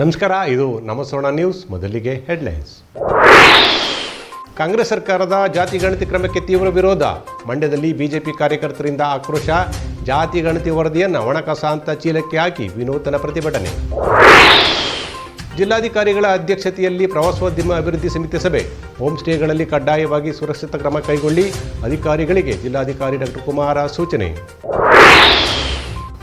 ನಮಸ್ಕಾರ, ಇದು ನಮಸ್ವರ್ಣ ನ್ಯೂಸ್, ಮೊದಲಿಗೆ ಹೆಡ್ಲೈನ್ಸ್. ಕಾಂಗ್ರೆಸ್ ಸರ್ಕಾರದ ಜಾತಿ ಗಣತಿ ಕ್ರಮಕ್ಕೆ ತೀವ್ರ ವಿರೋಧ. ಮಂಡ್ಯದಲ್ಲಿ ಬಿಜೆಪಿ ಕಾರ್ಯಕರ್ತರಿಂದ ಆಕ್ರೋಶ. ಜಾತಿ ಗಣತಿ ವರದಿಯನ್ನು ಒಣಕಸ ಅಂತ ಚೀಲಕ್ಕೆ ಹಾಕಿ ವಿನೂತನ ಪ್ರತಿಭಟನೆ. ಜಿಲ್ಲಾಧಿಕಾರಿಗಳ ಅಧ್ಯಕ್ಷತೆಯಲ್ಲಿ ಪ್ರವಾಸೋದ್ಯಮ ಅಭಿವೃದ್ಧಿ ಸಮಿತಿ ಸಭೆ. ಹೋಮ್ ಸ್ಟೇಗಳಲ್ಲಿ ಕಡ್ಡಾಯವಾಗಿ ಸುರಕ್ಷಿತ ಕ್ರಮ ಕೈಗೊಳ್ಳಿ. ಅಧಿಕಾರಿಗಳಿಗೆ ಜಿಲ್ಲಾಧಿಕಾರಿ ಡಾಕ್ಟರ್ ಕುಮಾರ ಸೂಚನೆ.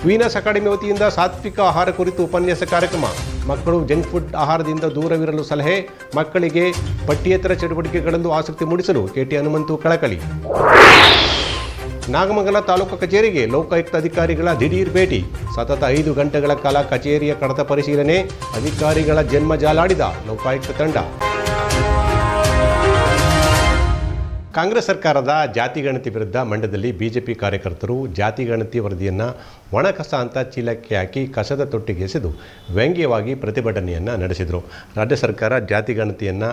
ವೀನಸ್ ಅಕಾಡೆಮಿ ವತಿಯಿಂದ ಸಾತ್ವಿಕ ಆಹಾರ ಕುರಿತು ಉಪನ್ಯಾಸ ಕಾರ್ಯಕ್ರಮ. ಮಕ್ಕಳು ಜಂಕ್ ಫುಡ್ ಆಹಾರದಿಂದ ದೂರವಿರಲು ಸಲಹೆ, ಮಕ್ಕಳಿಗೆ ಪಠ್ಯೇತರ ಚಟುವಟಿಕೆಗಳಲ್ಲೂ ಆಸಕ್ತಿ ಮೂಡಿಸಲು ಕೆಟಿ ಹನುಮಂತು ಕಳಕಳಿ. ನಾಗಮಂಗಲ ತಾಲೂಕು ಕಚೇರಿಗೆ ಲೋಕಾಯುಕ್ತ ಅಧಿಕಾರಿಗಳ ದಿಢೀರ್ ಭೇಟಿ. ಸತತ ಐದು ಗಂಟೆಗಳ ಕಾಲ ಕಚೇರಿಯ ಕಡತ ಪರಿಶೀಲನೆ, ಅಧಿಕಾರಿಗಳ ಜನ್ಮ ಜಾಲಾಡಿದ ಲೋಕಾಯುಕ್ತ ತಂಡ. ಕಾಂಗ್ರೆಸ್ ಸರ್ಕಾರದ ಜಾತಿ ಗಣತಿ ವಿರುದ್ಧ ಮಂಡ್ಯದಲ್ಲಿ ಬಿಜೆಪಿ ಕಾರ್ಯಕರ್ತರು ಜಾತಿ ಗಣತಿ ವರದಿಯನ್ನು ಒಣಕಸ ಅಂತ ಚೀಲಕ್ಕೆ ಹಾಕಿ ಕಸದ ತೊಟ್ಟಿಗೆ ಎಸೆದು ವ್ಯಂಗ್ಯವಾಗಿ ಪ್ರತಿಭಟನೆಯನ್ನು ನಡೆಸಿದರು. ರಾಜ್ಯ ಸರ್ಕಾರ ಜಾತಿ ಗಣತಿಯನ್ನು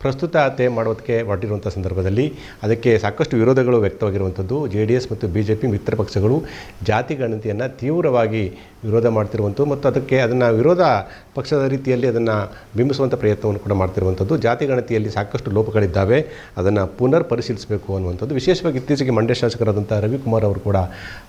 ಪ್ರಸ್ತುತತೆ ಮಾಡೋದಕ್ಕೆ ಹೊರಟಿರುವಂಥ ಸಂದರ್ಭದಲ್ಲಿ ಅದಕ್ಕೆ ಸಾಕಷ್ಟು ವಿರೋಧಗಳು ವ್ಯಕ್ತವಾಗಿರುವಂಥದ್ದು. ಜೆ ಡಿ ಎಸ್ ಮತ್ತು ಬಿ ಜೆ ಪಿ ಮಿತ್ರ ಪಕ್ಷಗಳು ಜಾತಿ ಗಣತಿಯನ್ನು ತೀವ್ರವಾಗಿ ವಿರೋಧ ಮಾಡ್ತಿರುವಂಥದ್ದು ಮತ್ತು ಅದಕ್ಕೆ ಅದನ್ನು ವಿರೋಧ ಪಕ್ಷದ ರೀತಿಯಲ್ಲಿ ಅದನ್ನು ಬಿಂಬಿಸುವಂಥ ಪ್ರಯತ್ನವನ್ನು ಕೂಡ ಮಾಡ್ತಿರುವಂಥದ್ದು. ಜಾತಿ ಗಣತಿಯಲ್ಲಿ ಸಾಕಷ್ಟು ಲೋಪಗಳಿದ್ದಾವೆ. ಅದನ್ನು ಪುನರ್ ಪರಿಶೀಲಿಸಬೇಕು ಅನ್ನುವಂಥದ್ದು. ವಿಶೇಷವಾಗಿ ಇತ್ತೀಚೆಗೆ ಮಂಡ್ಯ ಶಾಸಕರಾದಂಥ ರವಿಕುಮಾರ್ ಅವರು ಕೂಡ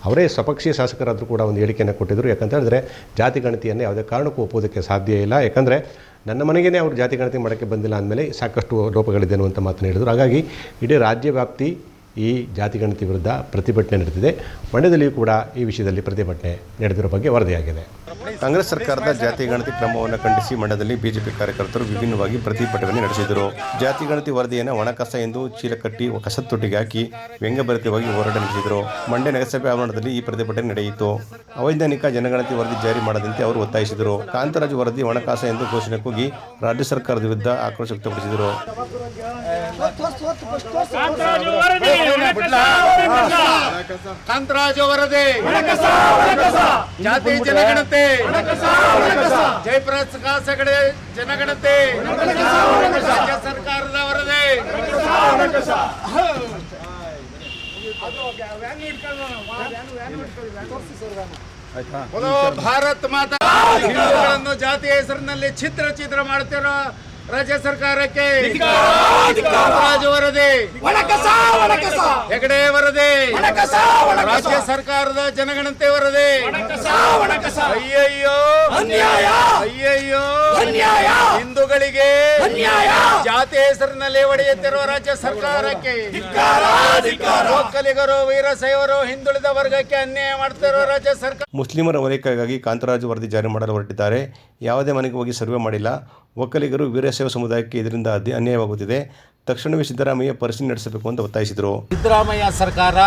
ಅವರೇ ಸ್ವಪಕ್ಷೀಯ ಶಾಸಕರಾದರೂ ಕೂಡ ಒಂದು ಹೇಳಿಕೆಯನ್ನು ಕೊಟ್ಟಿದ್ದರು. ಯಾಕಂತ ಹೇಳಿದ್ರೆ ಜಾತಿ ಗಣತಿಯನ್ನು ಯಾವುದೇ ಕಾರಣಕ್ಕೂ ಒಪ್ಪೋದಕ್ಕೆ ಸಾಧ್ಯ ಇಲ್ಲ. ಯಾಕಂದರೆ ನನ್ನ ಮನೆಗೇ ಅವರು ಜಾತಿ ಗಣತಿ ಮಾಡೋಕ್ಕೆ ಬಂದಿಲ್ಲ ಅಂದಮೇಲೆ ಸಾಕಷ್ಟು ಲೋಪಗಳಿದೆ ಅನ್ನುವಂಥ ಮಾತನ್ನು ಹೇಳಿದರು. ಹಾಗಾಗಿ ಇಡೀ ರಾಜ್ಯ ವ್ಯಾಪ್ತಿ ಈ ಜಾತಿ ಗಣತಿ ವಿರುದ್ಧ ಪ್ರತಿಭಟನೆ ನಡೆದಿದೆ. ಮಂಡ್ಯದಲ್ಲಿಯೂ ಕೂಡ ಈ ವಿಷಯದಲ್ಲಿ ಪ್ರತಿಭಟನೆ ನಡೆದಿರೋ ಬಗ್ಗೆ ವರದಿಯಾಗಿದೆ. ಕಾಂಗ್ರೆಸ್ ಸರ್ಕಾರದ ಜಾತಿ ಗಣತಿ ಕ್ರಮವನ್ನು ಖಂಡಿಸಿ ಮಂಡ್ಯದಲ್ಲಿ ಬಿಜೆಪಿ ಕಾರ್ಯಕರ್ತರು ವಿಭಿನ್ನವಾಗಿ ಪ್ರತಿಭಟನೆ ನಡೆಸಿದರು. ಜಾತಿ ಗಣತಿ ವರದಿಯನ್ನು ಒಣಕಸ ಎಂದು ಚೀಲ ಕಟ್ಟಿ ಕಸದ ತೊಟ್ಟಿಗೆ ಹಾಕಿ ವ್ಯಂಗ್ಯಭರಿತವಾಗಿ ಹೋರಾಟ ನಡೆಸಿದರು. ಮಂಡ್ಯ ನಗರಸಭೆ ಆವರಣದಲ್ಲಿ ಈ ಪ್ರತಿಭಟನೆ ನಡೆಯಿತು. ಅವೈಜ್ಞಾನಿಕ ಜನಗಣತಿ ವರದಿ ಜಾರಿ ಮಾಡದಂತೆ ಅವರು ಒತ್ತಾಯಿಸಿದರು. ಕಾಂತರಾಜು ವರದಿ ಒಣಕಾಸ ಎಂದು ಘೋಷಣೆ ಕೂಗಿ ರಾಜ್ಯ ಸರ್ಕಾರದ ವಿರುದ್ಧ ಆಕ್ರೋಶ ವ್ಯಕ್ತಪಡಿಸಿದರು. ಕಾಂತರಾಜು ವರದಿ ಜಾತಿ ಜನಗಣತೆ. ಜಯಪ್ರಕಾಶ್ ಹೆಗಡೆ ಜನಗಣತೆ. ರಾಜ್ಯ ಸರ್ಕಾರದ ವರದಿ ಭಾರತ್ ಮಾತಾ. ಹಿಂದೂಗಳನ್ನು ಜಾತಿಯ ಹೆಸರಿನಲ್ಲಿ ಚಿತ್ರ ಚಿತ್ರ ಮಾಡ್ತಿರೋ ರಾಜ್ಯ ಸರ್ಕಾರಕ್ಕೆ ರಾಜ ವರದಿ. ಹೆಗಡೆ ವರದಿ. ರಾಜ್ಯ ಸರ್ಕಾರದ ಜನಗಣತಿ ವರದಿ. ಅಯ್ಯಯ್ಯೋ. ಅಯ್ಯಯ್ಯೋ. ಹಿಂದೂಗಳಿಗೆ ಅನ್ಯಾಯ! ಜಾತಿ ಹೆಸರಿನಲ್ಲಿ ಒಡೆಯುತ್ತಿರುವ ರಾಜ್ಯ ಸರ್ಕಾರಕ್ಕೆ ಒಕ್ಕಲಿಗರು ವೀರಶೈವರು ಹಿಂದುಳಿದ ವರ್ಗಕ್ಕೆ ಅನ್ಯಾಯ ಮಾಡುತ್ತಿರುವ ರಾಜ್ಯ ಸರ್ಕಾರ ಮುಸ್ಲಿಮರ ಓಲೈಕೆಗಾಗಿ ಕಾಂತರಾಜು ವರದಿ ಜಾರಿ ಮಾಡಲು ಹೊರಟಿದ್ದಾರೆ. ಯಾವುದೇ ಮನೆಗೆ ಹೋಗಿ ಸರ್ವೆ ಮಾಡಿಲ್ಲ. ಒಕ್ಕಲಿಗರು ವೀರಶೈವ ಸಮುದಾಯಕ್ಕೆ ಇದರಿಂದ ಅನ್ಯಾಯವಾಗುತ್ತಿದೆ. ತಕ್ಷಣವೇ ಸಿದ್ದರಾಮಯ್ಯ ಪರಿಶೀಲನೆ ನಡೆಸಬೇಕು ಅಂತ ಒತ್ತಾಯಿಸಿದರು. ಸಿದ್ದರಾಮಯ್ಯ ಸರ್ಕಾರ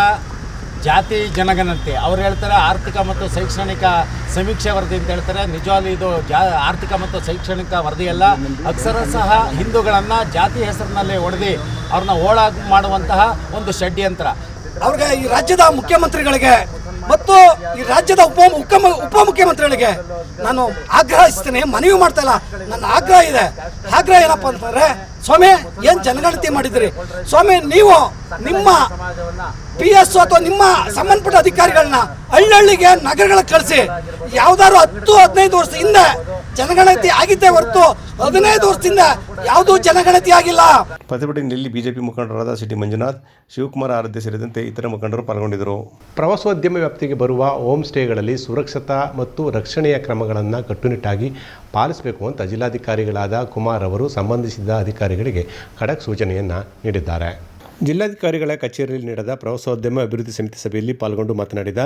ಜಾತಿ ಜನಗಣತಿ. ಅವ್ರು ಹೇಳ್ತಾರೆ ಆರ್ಥಿಕ ಮತ್ತು ಶೈಕ್ಷಣಿಕ ಸಮೀಕ್ಷೆ ವರದಿ ಅಂತ ಹೇಳ್ತಾರೆ. ನಿಜವಾಗ್ಲೂ ಇದು ಜಾ, ಆರ್ಥಿಕ ಮತ್ತು ಶೈಕ್ಷಣಿಕ ವರದಿಯಲ್ಲ. ಅಕ್ಷರಶಃ ಹಿಂದೂಗಳನ್ನು ಜಾತಿ ಹೆಸರಿನಲ್ಲಿ ಹೊಡೆದು ಅವ್ರನ್ನ ಓಳ ಮಾಡುವಂತಹ ಒಂದು ಷಡ್ಯಂತ್ರ. ಅವ್ರಿಗೆ ಈ ರಾಜ್ಯದ ಮುಖ್ಯಮಂತ್ರಿಗಳಿಗೆ ಮತ್ತು ಈ ರಾಜ್ಯದ ಉಪ ಉಪ ಮುಖ್ಯಮಂತ್ರಿಗಳಿಗೆ ನಾನು ಆಗ್ರಹಿಸ್ತೇನೆ. ಮನವಿ ಮಾಡ್ತಾ ಇಲ್ಲ. ನನ್ನ ಆಗ್ರಹ ಇದೆ. ಆಗ್ರಹ ಏನಪ್ಪ ಅಂತಂದ್ರೆ, ಸ್ವಾಮಿ, ಏನ್ ಜನಗಣತಿ ಮಾಡಿದ್ರಿ? ಸ್ವಾಮಿ, ನೀವು ನಿಮ್ಮ ಪಿ ಎಸ್ ಅಥವಾ ನಿಮ್ಮ ಸಂಬಂಧಪಟ್ಟ ಅಧಿಕಾರಿಗಳನ್ನ ಹಳ್ಳಹಳ್ಳಿಗೆ ನಗರಗಳ ಕಳಿಸಿ. ಯಾವ್ದಾದ್ರು ಹತ್ತು ಹದಿನೈದು ವರ್ಷ ಹಿಂದೆ ಜನಗಣತಿ ಆಗಿದ್ದೇ ಹೊರತು ಹದಿನೈದು ವರ್ಷದಿಂದ ಯಾವುದೂ ಜನಗಣತಿ ಆಗಿಲ್ಲ. ಪ್ರತಿಭಟನೆಯಲ್ಲಿ ಬಿಜೆಪಿ ಮುಖಂಡರಾದ ಸಿಟಿ ಮಂಜುನಾಥ್ ಶಿವಕುಮಾರ್ ಆರಾಧ್ಯ ಸೇರಿದಂತೆ ಇತರ ಮುಖಂಡರು ಪಾಲ್ಗೊಂಡಿದ್ದರು. ಪ್ರವಾಸೋದ್ಯಮ ವ್ಯಾಪ್ತಿಗೆ ಬರುವ ಹೋಮ್ ಸ್ಟೇಗಳಲ್ಲಿ ಸುರಕ್ಷತಾ ಮತ್ತು ರಕ್ಷಣೆಯ ಕ್ರಮಗಳನ್ನು ಕಟ್ಟುನಿಟ್ಟಾಗಿ ಪಾಲಿಸಬೇಕು ಅಂತ ಜಿಲ್ಲಾಧಿಕಾರಿಗಳಾದ ಕುಮಾರ್ ಅವರು ಸಂಬಂಧಿಸಿದ ಅಧಿಕಾರಿಗಳಿಗೆ ಖಡಕ್ ಸೂಚನೆಯನ್ನು ನೀಡಿದ್ದಾರೆ. ಜಿಲ್ಲಾಧಿಕಾರಿಗಳ ಕಚೇರಿಯಲ್ಲಿ ನಡೆದ ಪ್ರವಾಸೋದ್ಯಮ ಅಭಿವೃದ್ಧಿ ಸಮಿತಿ ಸಭೆಯಲ್ಲಿ ಪಾಲ್ಗೊಂಡು ಮಾತನಾಡಿದ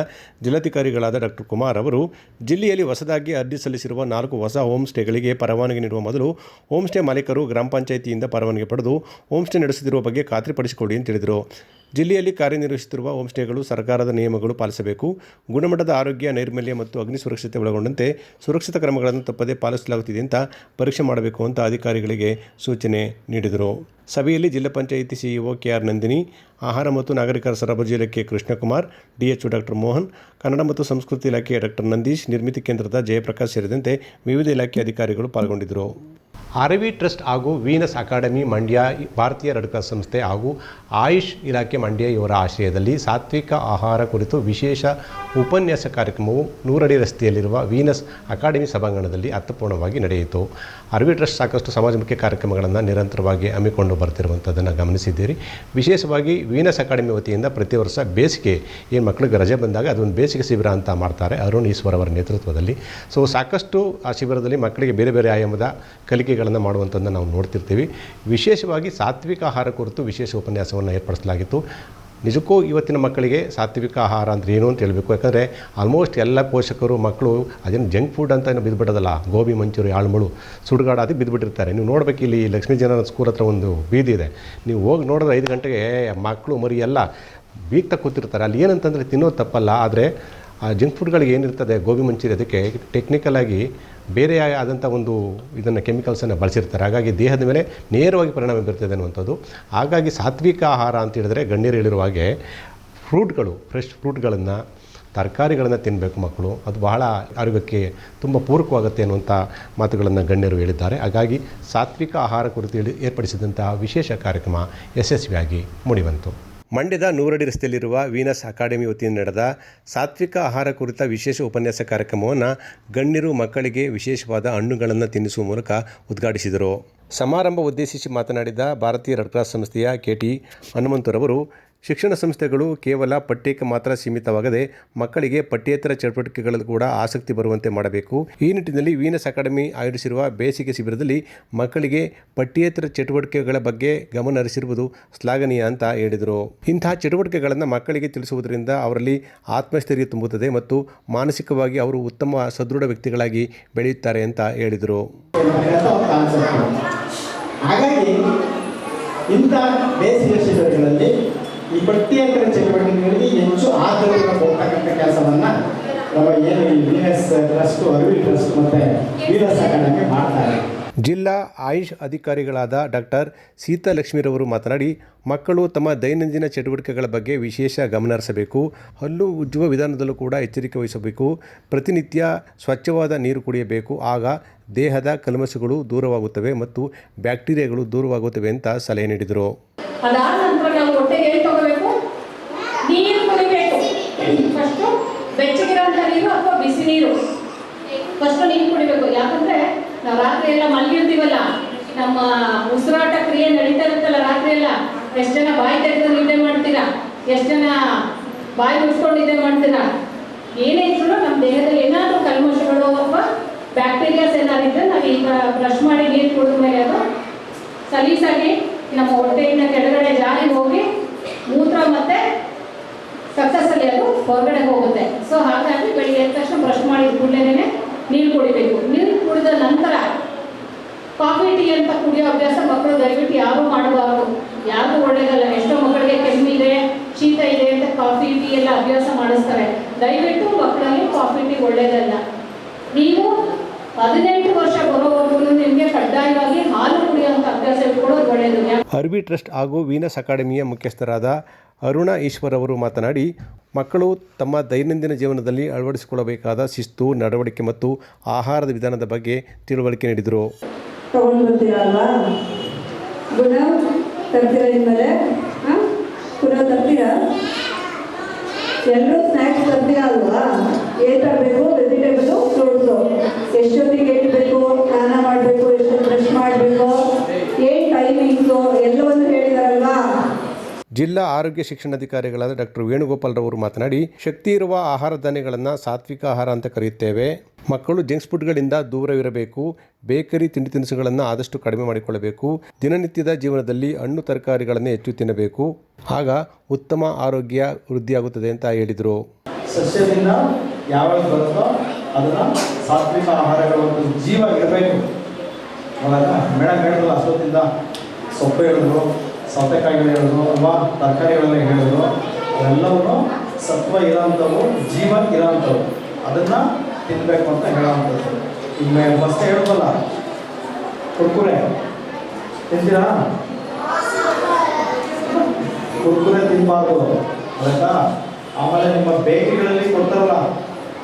ಜಿಲ್ಲಾಧಿಕಾರಿಗಳಾದ ಡಾಕ್ಟರ್ ಕುಮಾರ್ ಅವರು, ಜಿಲ್ಲೆಯಲ್ಲಿ ಹೊಸದಾಗಿ ಅರ್ಜಿ ಸಲ್ಲಿಸಿರುವ ನಾಲ್ಕು ಹೊಸ ಹೋಮ್ ಸ್ಟೇಗಳಿಗೆ ಪರವಾನಗಿ ನೀಡುವ ಮೊದಲು ಹೋಮ್ ಸ್ಟೇ ಮಾಲೀಕರು ಗ್ರಾಮ ಪಂಚಾಯಿತಿಯಿಂದ ಪರವಾನಗಿ ಪಡೆದು ಹೋಮ್ ಸ್ಟೇ ನಡೆಸುತ್ತಿರುವ ಬಗ್ಗೆ ಖಾತ್ರಿಪಡಿಸಿಕೊಡಿ ಎಂದು ತಿಳಿದರು ಜಿಲ್ಲೆಯಲ್ಲಿ ಕಾರ್ಯನಿರ್ವಹಿಸುತ್ತಿರುವ ಹೋಮ್ ಸ್ಟೇಗಳು ಸರ್ಕಾರದ ನಿಯಮಗಳು ಪಾಲಿಸಬೇಕು. ಗುಣಮಟ್ಟದ ಆರೋಗ್ಯ, ನೈರ್ಮಲ್ಯ ಮತ್ತು ಅಗ್ನಿ ಸುರಕ್ಷತೆ ಒಳಗೊಂಡಂತೆ ಸುರಕ್ಷಿತ ಕ್ರಮಗಳನ್ನು ತಪ್ಪದೇ ಪಾಲಿಸಲಾಗುತ್ತಿದೆ ಅಂತ ಪರೀಕ್ಷೆ ಮಾಡಬೇಕು ಅಂತ ಅಧಿಕಾರಿಗಳಿಗೆ ಸೂಚನೆ ನೀಡಿದರು. ಸಭೆಯಲ್ಲಿ ಜಿಲ್ಲಾ panchayat CEO K R Nandini, ಆಹಾರ ಮತ್ತು ನಾಗರಿಕರ ಸರಬರಾಜು ಇಲಾಖೆ ಕೃಷ್ಣಕುಮಾರ್ ಡಿಎಚ್ಒ ಡಾಕ್ಟರ್ ಮೋಹನ್, ಕನ್ನಡ ಮತ್ತು ಸಂಸ್ಕೃತಿ ಇಲಾಖೆಯ ಡಾಕ್ಟರ್ ನಂದೀಶ್, ನಿರ್ಮಿತಿ ಕೇಂದ್ರದ ಜಯಪ್ರಕಾಶ್ ಸೇರಿದಂತೆ ವಿವಿಧ ಇಲಾಖೆ ಅಧಿಕಾರಿಗಳು ಪಾಲ್ಗೊಂಡಿದ್ದರು. ಆರ್ವಿ ಟ್ರಸ್ಟ್ ಹಾಗೂ ವೀನಸ್ ಅಕಾಡೆಮಿ ಮಂಡ್ಯ ಭಾರತೀಯ ರೆಡ್ ಕ್ರಾಸ್ ಸಂಸ್ಥೆ ಹಾಗೂ ಆಯುಷ್ ಇಲಾಖೆ ಮಂಡ್ಯ ಇವರ ಆಶ್ರಯದಲ್ಲಿ ಸಾತ್ವಿಕ ಆಹಾರ ಕುರಿತು ವಿಶೇಷ ಉಪನ್ಯಾಸ ಕಾರ್ಯಕ್ರಮವು ನೂರಡಿ ರಸ್ತೆಯಲ್ಲಿರುವ ವೀನಸ್ ಅಕಾಡೆಮಿ ಸಭಾಂಗಣದಲ್ಲಿ ಅರ್ಥಪೂರ್ಣವಾಗಿ ನಡೆಯಿತು. ಅರವಿ ಟ್ರಸ್ಟ್ ಸಾಕಷ್ಟು ಸಮಾಜಮುಖಿ ಕಾರ್ಯಕ್ರಮಗಳನ್ನು ನಿರಂತರವಾಗಿ ಹಮ್ಮಿಕೊಂಡು ಬರ್ತಿರುವಂಥದ್ದನ್ನು ಗಮನಿಸಿದ್ದೀರಿ. ವಿಶೇಷವಾಗಿ ವೀನಸ್ ಅಕಾಡೆಮಿ ವತಿಯಿಂದ ಪ್ರತಿ ವರ್ಷ ಬೇಸಿಗೆ ಏನು ಮಕ್ಕಳಿಗೆ ರಜೆ ಬಂದಾಗ ಅದೊಂದು ಬೇಸಿಗೆ ಶಿಬಿರ ಅಂತ ಮಾಡ್ತಾರೆ ಅರುಣ್ ಈಶ್ವರ್ ಅವರ ನೇತೃತ್ವದಲ್ಲಿ. ಸೊ ಸಾಕಷ್ಟು ಆ ಶಿಬಿರದಲ್ಲಿ ಮಕ್ಕಳಿಗೆ ಬೇರೆ ಬೇರೆ ಆಯಾಮದ ಕಲಿಕೆಗಳನ್ನು ಮಾಡುವಂಥದ್ದನ್ನು ನಾವು ನೋಡ್ತಿರ್ತೀವಿ. ವಿಶೇಷವಾಗಿ ಸಾತ್ವಿಕ ಆಹಾರ ಕುರಿತು ವಿಶೇಷ ಉಪನ್ಯಾಸವನ್ನು ಏರ್ಪಡಿಸಲಾಗಿತ್ತು. ನಿಜಕ್ಕೂ ಇವತ್ತಿನ ಮಕ್ಕಳಿಗೆ ಸಾತ್ವಿಕ ಆಹಾರ ಅಂದರೆ ಏನು ಅಂತ ಹೇಳಬೇಕು. ಯಾಕಂದರೆ ಆಲ್ಮೋಸ್ಟ್ ಎಲ್ಲ ಪೋಷಕರು, ಮಕ್ಕಳು ಅದೇನು ಜಂಕ್ ಫುಡ್ ಅಂತ ಏನು ಬಿದ್ದುಬಿಡೋದಲ್ಲ ಗೋಬಿ, ಮಂಚೂರಿ, ಆಳ್ಮಳು, ಸುಡುಗಾಡ ಅದು ಬಿದ್ದುಬಿಟ್ಟಿರ್ತಾರೆ ನೀವು ನೋಡ್ಬೇಕು ಇಲ್ಲಿ ಲಕ್ಷ್ಮೀ ಜನ ಸ್ಕೂಲ್ ಹತ್ರ ಒಂದು ಬೀದಿ ಇದೆ. ನೀವು ಹೋಗಿ ನೋಡಿದ್ರೆ ಐದು ಗಂಟೆಗೆ ಮಕ್ಕಳು ಮರಿ ಎಲ್ಲ ಬೀಗ್ತಾ ಕೂತಿರ್ತಾರೆ. ಅಲ್ಲಿ ಏನಂತಂದರೆ ತಿನ್ನೋದು ತಪ್ಪಲ್ಲ. ಆದರೆ ಆ ಜಂಕ್ ಫುಡ್ಗಳಿಗೆ ಏನಿರ್ತದೆ, ಗೋಬಿ ಮಂಚೂರಿ ಅದಕ್ಕೆ ಟೆಕ್ನಿಕಲಾಗಿ ಬೇರೆ ಆದಂಥ ಒಂದು ಇದನ್ನು ಕೆಮಿಕಲ್ಸನ್ನು ಬಳಸಿರ್ತಾರೆ. ಹಾಗಾಗಿ ದೇಹದ ಮೇಲೆ ನೇರವಾಗಿ ಪರಿಣಾಮ ಬೀರ್ತದೆ ಅನ್ನುವಂಥದ್ದು. ಹಾಗಾಗಿ ಸಾತ್ವಿಕ ಆಹಾರ ಅಂತ ಹೇಳಿದ್ರೆ ಗಣ್ಯರು ಹೇಳಿರುವ ಹಾಗೆ ಫ್ರೂಟ್ಗಳು ಫ್ರೆಶ್ ಫ್ರೂಟ್ಗಳನ್ನು ತರಕಾರಿಗಳನ್ನು ತಿನ್ನಬೇಕು ಮಕ್ಕಳು. ಅದು ಬಹಳ ಆರೋಗ್ಯಕ್ಕೆ ತುಂಬ ಪೂರಕವಾಗುತ್ತೆ ಅನ್ನುವಂಥ ಮಾತುಗಳನ್ನು ಗಣ್ಯರು ಹೇಳಿದ್ದಾರೆ. ಹಾಗಾಗಿ ಸಾತ್ವಿಕ ಆಹಾರ ಕುರಿತು ಹೇಳಿ ಏರ್ಪಡಿಸಿದಂತಹ ವಿಶೇಷ ಕಾರ್ಯಕ್ರಮ ಯಶಸ್ವಿಯಾಗಿ ಮೂಡಿಬಂತು ಮಂಡ್ಯದ ನೂರಡಿ ರಸ್ತೆಯಲ್ಲಿರುವ ವೀನಸ್ ಅಕಾಡೆಮಿ ವತಿಯಿಂದ ನಡೆದ ಸಾತ್ವಿಕ ಆಹಾರ ಕುರಿತ ವಿಶೇಷ ಉಪನ್ಯಾಸ ಕಾರ್ಯಕ್ರಮವನ್ನು ಗಣ್ಯರು ಮಕ್ಕಳಿಗೆ ವಿಶೇಷವಾದ ಹಣ್ಣುಗಳನ್ನು ತಿನ್ನಿಸುವ ಮೂಲಕ ಉದ್ಘಾಟಿಸಿದರು. ಸಮಾರಂಭ ಉದ್ದೇಶಿಸಿ ಮಾತನಾಡಿದ ಭಾರತೀಯ ರೆಡ್ ಕ್ರಾಸ್ ಸಂಸ್ಥೆಯ ಕೆ ಟಿ ಹನುಮಂತರವರು ಶಿಕ್ಷಣ ಸಂಸ್ಥೆಗಳು ಕೇವಲ ಪಠ್ಯಕ್ಕೆ ಮಾತ್ರ ಸೀಮಿತವಾಗದೆ ಮಕ್ಕಳಿಗೆ ಪಠ್ಯೇತರ ಚಟುವಟಿಕೆಗಳಲ್ಲೂ ಕೂಡ ಆಸಕ್ತಿ ಬರುವಂತೆ ಮಾಡಬೇಕು. ಈ ನಿಟ್ಟಿನಲ್ಲಿ ವೀನಸ್ ಅಕಾಡೆಮಿ ಆಯೋಜಿಸಿರುವ ಬೇಸಿಗೆ ಶಿಬಿರದಲ್ಲಿ ಮಕ್ಕಳಿಗೆ ಪಠ್ಯೇತರ ಚಟುವಟಿಕೆಗಳ ಬಗ್ಗೆ ಗಮನ ಹರಿಸಿರುವುದು ಶ್ಲಾಘನೀಯ ಅಂತ ಹೇಳಿದರು. ಇಂತಹ ಚಟುವಟಿಕೆಗಳನ್ನು ಮಕ್ಕಳಿಗೆ ತಿಳಿಸುವುದರಿಂದ ಅವರಲ್ಲಿ ಆತ್ಮಸ್ಥೈರ್ಯ ತುಂಬುತ್ತದೆ ಮತ್ತು ಮಾನಸಿಕವಾಗಿ ಅವರು ಉತ್ತಮ ಸದೃಢ ವ್ಯಕ್ತಿಗಳಾಗಿ ಬೆಳೆಯುತ್ತಾರೆ ಅಂತ ಹೇಳಿದರು. ಹಾಗಾಗಿ ಇಂಥ ಬೇಸಿಗೆ ಶಿಬಿರಗಳಲ್ಲಿ ಈ ಪಠ್ಯೇತರ ಚಟುವಟಿಕೆಗಳಿಗೆ ಹೆಚ್ಚು ಆದ್ಯತೆ ಕೊಡ್ತಕ್ಕಂಥ ಕೆಲಸವನ್ನ ನಮ್ಮ ಏನು ಎಸ್ ಟ್ರಸ್ಟ್ ಅರವಿ ಟ್ರಸ್ಟ್ ಮತ್ತೆ ವೀನಸ್ ಅಕಾಡೆಮಿ ಮಾಡ್ತಾರೆ. ಜಿಲ್ಲಾ ಆಯುಷ್ ಅಧಿಕಾರಿಗಳಾದ ಡಾಕ್ಟರ್ ಸೀತಾಲಕ್ಷ್ಮಿರವರು ಮಾತನಾಡಿ ಮಕ್ಕಳು ತಮ್ಮ ದೈನಂದಿನ ಚಟುವಟಿಕೆಗಳ ಬಗ್ಗೆ ವಿಶೇಷ ಗಮನ ಹರಿಸಬೇಕು. ಹಲ್ಲು ಉಜ್ಜುವ ವಿಧಾನದಲ್ಲೂ ಕೂಡ ಎಚ್ಚರಿಕೆ ವಹಿಸಬೇಕು. ಪ್ರತಿನಿತ್ಯ ಸ್ವಚ್ಛವಾದ ನೀರು ಕುಡಿಯಬೇಕು. ಆಗ ದೇಹದ ಕಲ್ಮಶಗಳು ದೂರವಾಗುತ್ತವೆ ಮತ್ತು ಬ್ಯಾಕ್ಟೀರಿಯಾಗಳು ದೂರವಾಗುತ್ತವೆ ಅಂತ ಸಲಹೆ ನೀಡಿದರು ಅದಾದ ನಂತರ ನಾವು ಹೊಟ್ಟೆಗೆ ಏನು ತಗೋಬೇಕು ನೀರು ಕುಡಿಬೇಕು ಫಸ್ಟು ಬೆಚ್ಚಗಿರೋಂಥ ನೀರು ಅಥವಾ ಬಿಸಿ ನೀರು ಫಸ್ಟ್ ನೀರು ಕುಡಿಬೇಕು. ಯಾಕಂದ್ರೆ ನಾವು ರಾತ್ರಿ ಎಲ್ಲ ಮಲಗಿರ್ತೀವಲ್ಲ, ನಮ್ಮ ಉಸಿರಾಟ ಕ್ರಿಯೆ ನಡೀತಾ ಇರುತ್ತಲ್ಲ ರಾತ್ರಿ ಎಲ್ಲ. ಎಷ್ಟು ಜನ ಬಾಯಿ ತೆಗೆದು ನಿದ್ದೆ ಮಾಡ್ತೀರಾ? ಎಷ್ಟು ಜನ ಬಾಯಿ ಮುಚ್ಕೊಂಡು ನಿದ್ದೆ ಮಾಡ್ತೀರಾ? ಏನೇ ಇದ್ರು ನಮ್ಮ ದೇಹದಲ್ಲಿ ಏನಾದರೂ ಕಲ್ಮಶಗಳು ಅಥವಾ ಬ್ಯಾಕ್ಟೀರಿಯಾಸ್ ಏನಾದ್ರೆ ನಾವು ಈಗ ಬ್ರಷ್ ಮಾಡಿ ನೀರು ಕುಡಿದ ಮೇಲೆ ಅದು ಸಲೀಸಾಗಿ ನಮ್ಮ ಹೊಟ್ಟೆಯಿಂದ ಕೆಳಗಡೆ ಜಾರಿ ಹೋಗಿ ಮೂತ್ರ ಮತ್ತೆ ಸಕ್ಸಸ್ಸಲ್ಲಿ ಅದು ಹೊರಗಡೆ ಹೋಗುತ್ತೆ. ಸೊ ಹಾಗಾಗಿ ಬೆಳಿಗ್ಗೆ ಎದ್ದ ತಕ್ಷಣ ಬ್ರಷ್ ಮಾಡಿದ ಕೂಡಲೇ ನೀರು ಕುಡಿಬೇಕು. ನೀರು ಕುಡಿದ ನಂತರ ಕಾಫಿ, ಟೀ ಅಂತ ಕುಡಿಯೋ ಅಭ್ಯಾಸ ಮಕ್ಕಳು ದಯವಿಟ್ಟು ಯಾರು ಮಾಡಬಾರ್ದು. ಯಾರಿಗೂ ಒಳ್ಳೇದಲ್ಲ. ಎಷ್ಟೋ ಮಕ್ಕಳಿಗೆ ಕೆಮ್ಮಿದೆ ಶೀತ ಇದೆ ಅಂತ ಕಾಫಿ, ಟೀ ಎಲ್ಲ ಅಭ್ಯಾಸ ಮಾಡಿಸ್ತಾರೆ. ದಯವಿಟ್ಟು ಮಕ್ಕಳಲ್ಲಿ ಕಾಫಿ, ಟೀ ಒಳ್ಳೇದಲ್ಲ. ನೀವು ಹದಿನೆಂಟು ವರ್ಷ ಬರೋವರೆಗೂ ನಿಮಗೆ ಕಡ್ಡಾಯವಾಗಿ ಹಾಲು ಕುಡಿಯುವಂಥ ಅಭ್ಯಾಸ ಇಟ್ಕೊಳ್ಳೋದು ಒಳ್ಳೆಯದು ಅರ್ಬಿ ಟ್ರಸ್ಟ್ ಹಾಗೂ ವೀನಸ್ ಅಕಾಡೆಮಿಯ ಮುಖ್ಯಸ್ಥರಾದ ಅರುಣ ಈಶ್ವರ್ ಅವರು ಮಾತನಾಡಿ, ಮಕ್ಕಳು ತಮ್ಮ ದೈನಂದಿನ ಜೀವನದಲ್ಲಿ ಅಳವಡಿಸಿಕೊಳ್ಳಬೇಕಾದ ಶಿಸ್ತು ನಡವಳಿಕೆ ಮತ್ತು ಆಹಾರದ ವಿಧಾನದ ಬಗ್ಗೆ ತಿಳುವಳಿಕೆ ನೀಡಿದರು. ಎಲ್ಲರೂ ಸ್ನ್ಯಾಕ್ಸ್ ತರ್ತೀರಾ ಅಲ್ವಾ? ಏನ್ ತರಬೇಕು? ವೆಜಿಟೇಬಲು ಫ್ರೂಟ್ಸು ಎಷ್ಟೊತ್ತಿಗೆ ಇಡಬೇಕು ಸ್ನಾನ ಮಾಡಬೇಕು? ಎಷ್ಟು ಬ್ರಷ್ ಮಾಡಬೇಕು? ಏನ್ ಟೈಮಿಂಗ್ಸು ಹೇಳಿದಾರಲ್ವಾ ಜಿಲ್ಲಾ ಆರೋಗ್ಯ ಶಿಕ್ಷಣಾಧಿಕಾರಿಗಳಾದ ಡಾಕ್ಟರ್ ವೇಣುಗೋಪಾಲ್ರವರು ಮಾತನಾಡಿ, ಶಕ್ತಿ ಇರುವ ಆಹಾರ ಧಾನ್ಯಗಳನ್ನು ಸಾತ್ವಿಕ ಆಹಾರ ಅಂತ ಕರೆಯುತ್ತೇವೆ. ಮಕ್ಕಳು ಜಂಕ್ಸ್ ಫುಡ್ಗಳಿಂದ ದೂರವಿರಬೇಕು. ಬೇಕರಿ ತಿಂಡಿ ತಿನಿಸುಗಳನ್ನು ಆದಷ್ಟು ಕಡಿಮೆ ಮಾಡಿಕೊಳ್ಳಬೇಕು. ದಿನನಿತ್ಯದ ಜೀವನದಲ್ಲಿ ಹಣ್ಣು ತರಕಾರಿಗಳನ್ನು ಹೆಚ್ಚು ತಿನ್ನಬೇಕು. ಆಗ ಉತ್ತಮ ಆರೋಗ್ಯ ವೃದ್ಧಿಯಾಗುತ್ತದೆ ಅಂತ ಹೇಳಿದರು. ಸಸ್ಯದಿಂದ ಯಾವಾಗ ಬರುತ್ತೋ ಅದನ್ನು ಸಾತ್ವಿಕ ಆಹಾರಗಳು ಜೀವ ಇರಬೇಕು. ಅವಾಗ ಮೇಡಮ್ ಹೇಳಿದ್ರು ಹಸುವಿಂದ ಸೊಪ್ಪು ಸೌತೆಕಾಯಿಗಳು ಹೇಳೋದು ಅಲ್ವಾ? ತರಕಾರಿಗಳೆಲ್ಲ ಹೇಳೋದು. ಎಲ್ಲವನ್ನು ಸತ್ವ ಇರೋಂಥವು ಜೀವ ಇರೋಂಥವು ಅದನ್ನು ತಿನ್ನಬೇಕು ಅಂತ ಹೇಳೋವಂಥದ್ದು ಈಗ ಫಸ್ಟ್ ಹೇಳೋದಲ್ಲ. ಕುರ್ಕುರೆ. ತಿಂತೀರಾ? ಕುರ್ಕುರೆ ತಿನ್ನಬಾರ್ದು ಆಯ್ತಾ? ಆಮೇಲೆ ನಿಮ್ಮ ಬೇಕರಿಗಳಲ್ಲಿ ಕೊಡ್ತಾರಲ್ಲ.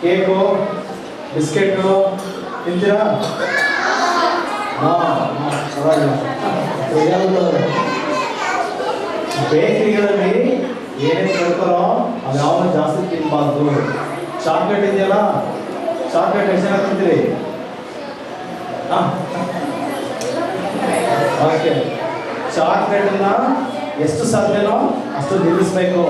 ಕೇಕು ಬಿಸ್ಕೆಟ್ಗಳು ತಿಂತೀರಾ? ಹಾಂ ಬೇಕರಿಗಳಲ್ಲಿ ಏನೇನು ಕೊಡ್ತಾರೋ ಅದು ಯಾವಾಗ ಜಾಸ್ತಿ ತಿನ್ನಬಾರ್ದು ಚಾಕ್ಲೇಟ್ ಇದೆಯಲ್ಲ? ಚಾಕ್ಲೇಟ್ ಎಷ್ಟು ಜನ ಓಕೆ ಚಾಕ್ಲೇಟನ್ನ ಎಷ್ಟು ಸಾಧ್ಯನೋ ಅಷ್ಟು ನಿಲ್ಲಿಸ್ಬೇಕು.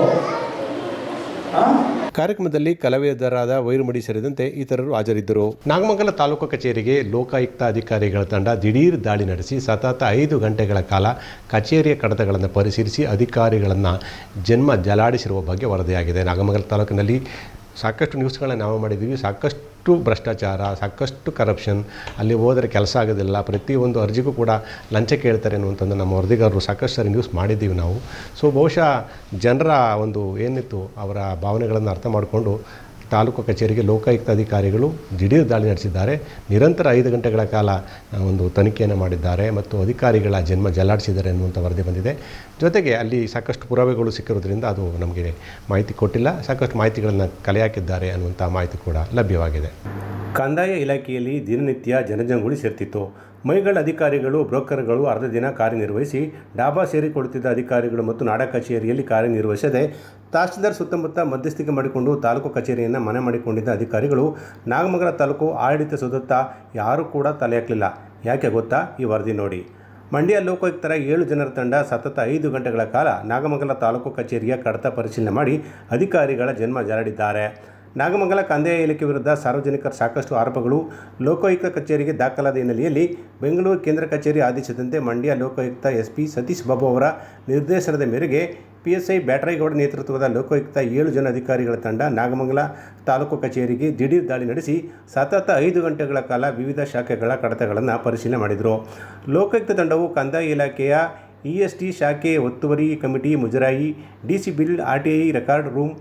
ಹಾಂ? ಕಾರ್ಯಕ್ರಮದಲ್ಲಿ ಕಲಾವಿದರಾದ ವೈರುಮಡಿ ಸೇರಿದಂತೆ ಇತರರು ಹಾಜರಿದ್ದರು. ನಾಗಮಂಗಲ ತಾಲೂಕು ಕಚೇರಿಗೆ ಲೋಕಾಯುಕ್ತ ಅಧಿಕಾರಿಗಳ ತಂಡ ದಿಢೀರ್ ದಾಳಿ ನಡೆಸಿ ಸತತ ಐದು ಗಂಟೆಗಳ ಕಾಲ ಕಚೇರಿಯ ಕಡತಗಳನ್ನು ಪರಿಶೀಲಿಸಿ ಅಧಿಕಾರಿಗಳನ್ನು ಜನ್ಮ ಜಲಾಡಿಸಿರುವ ಬಗ್ಗೆ ವರದಿಯಾಗಿದೆ. ನಾಗಮಂಗಲ ತಾಲೂಕಿನಲ್ಲಿ ಸಾಕಷ್ಟು ನ್ಯೂಸ್ಗಳನ್ನ ನಾವು ಮಾಡಿದ್ದೀವಿ. ಸಾಕಷ್ಟು ಭ್ರಷ್ಟಾಚಾರ, ಸಾಕಷ್ಟು ಕರಪ್ಷನ್ ಅಲ್ಲಿ ಹೋದರೆ ಕೆಲಸ ಆಗೋದಿಲ್ಲ. ಪ್ರತಿಯೊಂದು ಅರ್ಜಿಗೂ ಕೂಡ ಲಂಚ ಕೇಳ್ತಾರೆ ಅನ್ನುವಂಥದ್ದು ನಮ್ಮ ವರದಿಗಾರರು ಸಾಕಷ್ಟು ಸರಿ ನ್ಯೂಸ್ ಮಾಡಿದ್ದೀವಿ ನಾವು. ಸೊ ಬಹುಶಃ ಜನರ ಒಂದು ಏನಿತ್ತು ಅವರ ಭಾವನೆಗಳನ್ನು ಅರ್ಥ ಮಾಡಿಕೊಂಡು ತಾಲೂಕು ಕಚೇರಿಗೆ ಲೋಕಾಯುಕ್ತ ಅಧಿಕಾರಿಗಳು ದಿಢೀರ್ ದಾಳಿ ನಡೆಸಿದ್ದಾರೆ. ನಿರಂತರ ಐದು ಗಂಟೆಗಳ ಕಾಲ ಒಂದು ತನಿಖೆಯನ್ನು ಮಾಡಿದ್ದಾರೆ ಮತ್ತು ಅಧಿಕಾರಿಗಳ ಜನ್ಮ ಜಲ್ಲಾಡಿಸಿದ್ದಾರೆ ಎನ್ನುವಂಥ ವರದಿ ಬಂದಿದೆ. ಜೊತೆಗೆ ಅಲ್ಲಿ ಸಾಕಷ್ಟು ಪುರಾವೆಗಳು ಸಿಕ್ಕಿರೋದ್ರಿಂದ ಅದು ನಮಗೆ ಮಾಹಿತಿ ಕೊಟ್ಟಿಲ್ಲ. ಸಾಕಷ್ಟು ಮಾಹಿತಿಗಳನ್ನು ಕಲೆ ಹಾಕಿದ್ದಾರೆ ಅನ್ನುವಂಥ ಮಾಹಿತಿ ಕೂಡ ಲಭ್ಯವಾಗಿದೆ. ಕಂದಾಯ ಇಲಾಖೆಯಲ್ಲಿ ದಿನನಿತ್ಯ ಜನಜಂಗುಳಿ ಸೇರ್ತಿತ್ತು. ಮೈಗಳ ಅಧಿಕಾರಿಗಳು, ಬ್ರೋಕರ್ಗಳು ಅರ್ಧ ದಿನ ಕಾರ್ಯನಿರ್ವಹಿಸಿ ಡಾಬಾ ಸೇರಿಕೊಳ್ಳುತ್ತಿದ್ದ ಅಧಿಕಾರಿಗಳು ಮತ್ತು ನಾಡ ಕಚೇರಿಯಲ್ಲಿ ಕಾರ್ಯನಿರ್ವಹಿಸದೆ ತಹಸೀಲ್ದಾರ್ ಸುತ್ತಮುತ್ತ ಮಧ್ಯಸ್ಥಿಕೆ ಮಾಡಿಕೊಂಡು ತಾಲೂಕು ಕಚೇರಿಯನ್ನು ಮನೆ ಮಾಡಿಕೊಂಡಿದ್ದ ಅಧಿಕಾರಿಗಳು ನಾಗಮಂಗಲ ತಾಲೂಕು ಆಡಳಿತ ಸುತ್ತ ಯಾರೂ ಕೂಡ ತಲೆ ಹಾಕಲಿಲ್ಲ. ಯಾಕೆ ಗೊತ್ತಾ? ಈ ವರದಿ ನೋಡಿ. ಮಂಡ್ಯ ಲೋಕಾಯುಕ್ತರ ಏಳು ಜನರ ತಂಡ ಸತತ ಐದು ಗಂಟೆಗಳ ಕಾಲ ನಾಗಮಂಗಲ ತಾಲೂಕು ಕಚೇರಿಯ ಕಡತ ಪರಿಶೀಲನೆ ಮಾಡಿ ಅಧಿಕಾರಿಗಳ ಜನ್ಮ ಜಾರಡಿದ್ದಾರೆ. ನಾಗಮಂಗಲ ಕಂದಾಯ ಇಲಾಖೆ ವಿರುದ್ಧ ಸಾರ್ವಜನಿಕರ ಸಾಕಷ್ಟು ಆರೋಪಗಳು. ಲೋಕಾಯುಕ್ತ ಕಚೇರಿಗೆ ದಾಖಲಾದ ಹಿನ್ನೆಲೆಯಲ್ಲಿ ಬೆಂಗಳೂರು ಕೇಂದ್ರ ಕಚೇರಿ ಆದೇಶದಂತೆ ಮಂಡ್ಯ ಲೋಕಾಯುಕ್ತ ಎಸ್ ಪಿ ಸತೀಶ್ ಬಾಬು ಅವರ ನಿರ್ದೇಶನದ ಮೇರೆಗೆ ಪಿಎಸ್ಐ ಐ ಬ್ಯಾಟರಾಯಿಗೌಡ ನೇತೃತ್ವದ ಲೋಕಾಯುಕ್ತ ಏಳು ಜನ ಅಧಿಕಾರಿಗಳ ತಂಡ ನಾಗಮಂಗಲ ತಾಲೂಕು ಕಚೇರಿಗೆ ದಿಢೀರ್ ದಾಳಿ ನಡೆಸಿ ಸತತ ಐದು ಗಂಟೆಗಳ ಕಾಲ ವಿವಿಧ ಶಾಖೆಗಳ ಕಡತಗಳನ್ನು ಪರಿಶೀಲನೆ ಮಾಡಿದರು. ಲೋಕಾಯುಕ್ತ ತಂಡವು ಕಂದಾಯ ಇಲಾಖೆಯ ಇ ಎಸ್ ಟಿ ಶಾಖೆ ಒತ್ತುವರಿ ಕಮಿಟಿ ಮುಜರಾಯಿ, D C bill, R T I record room,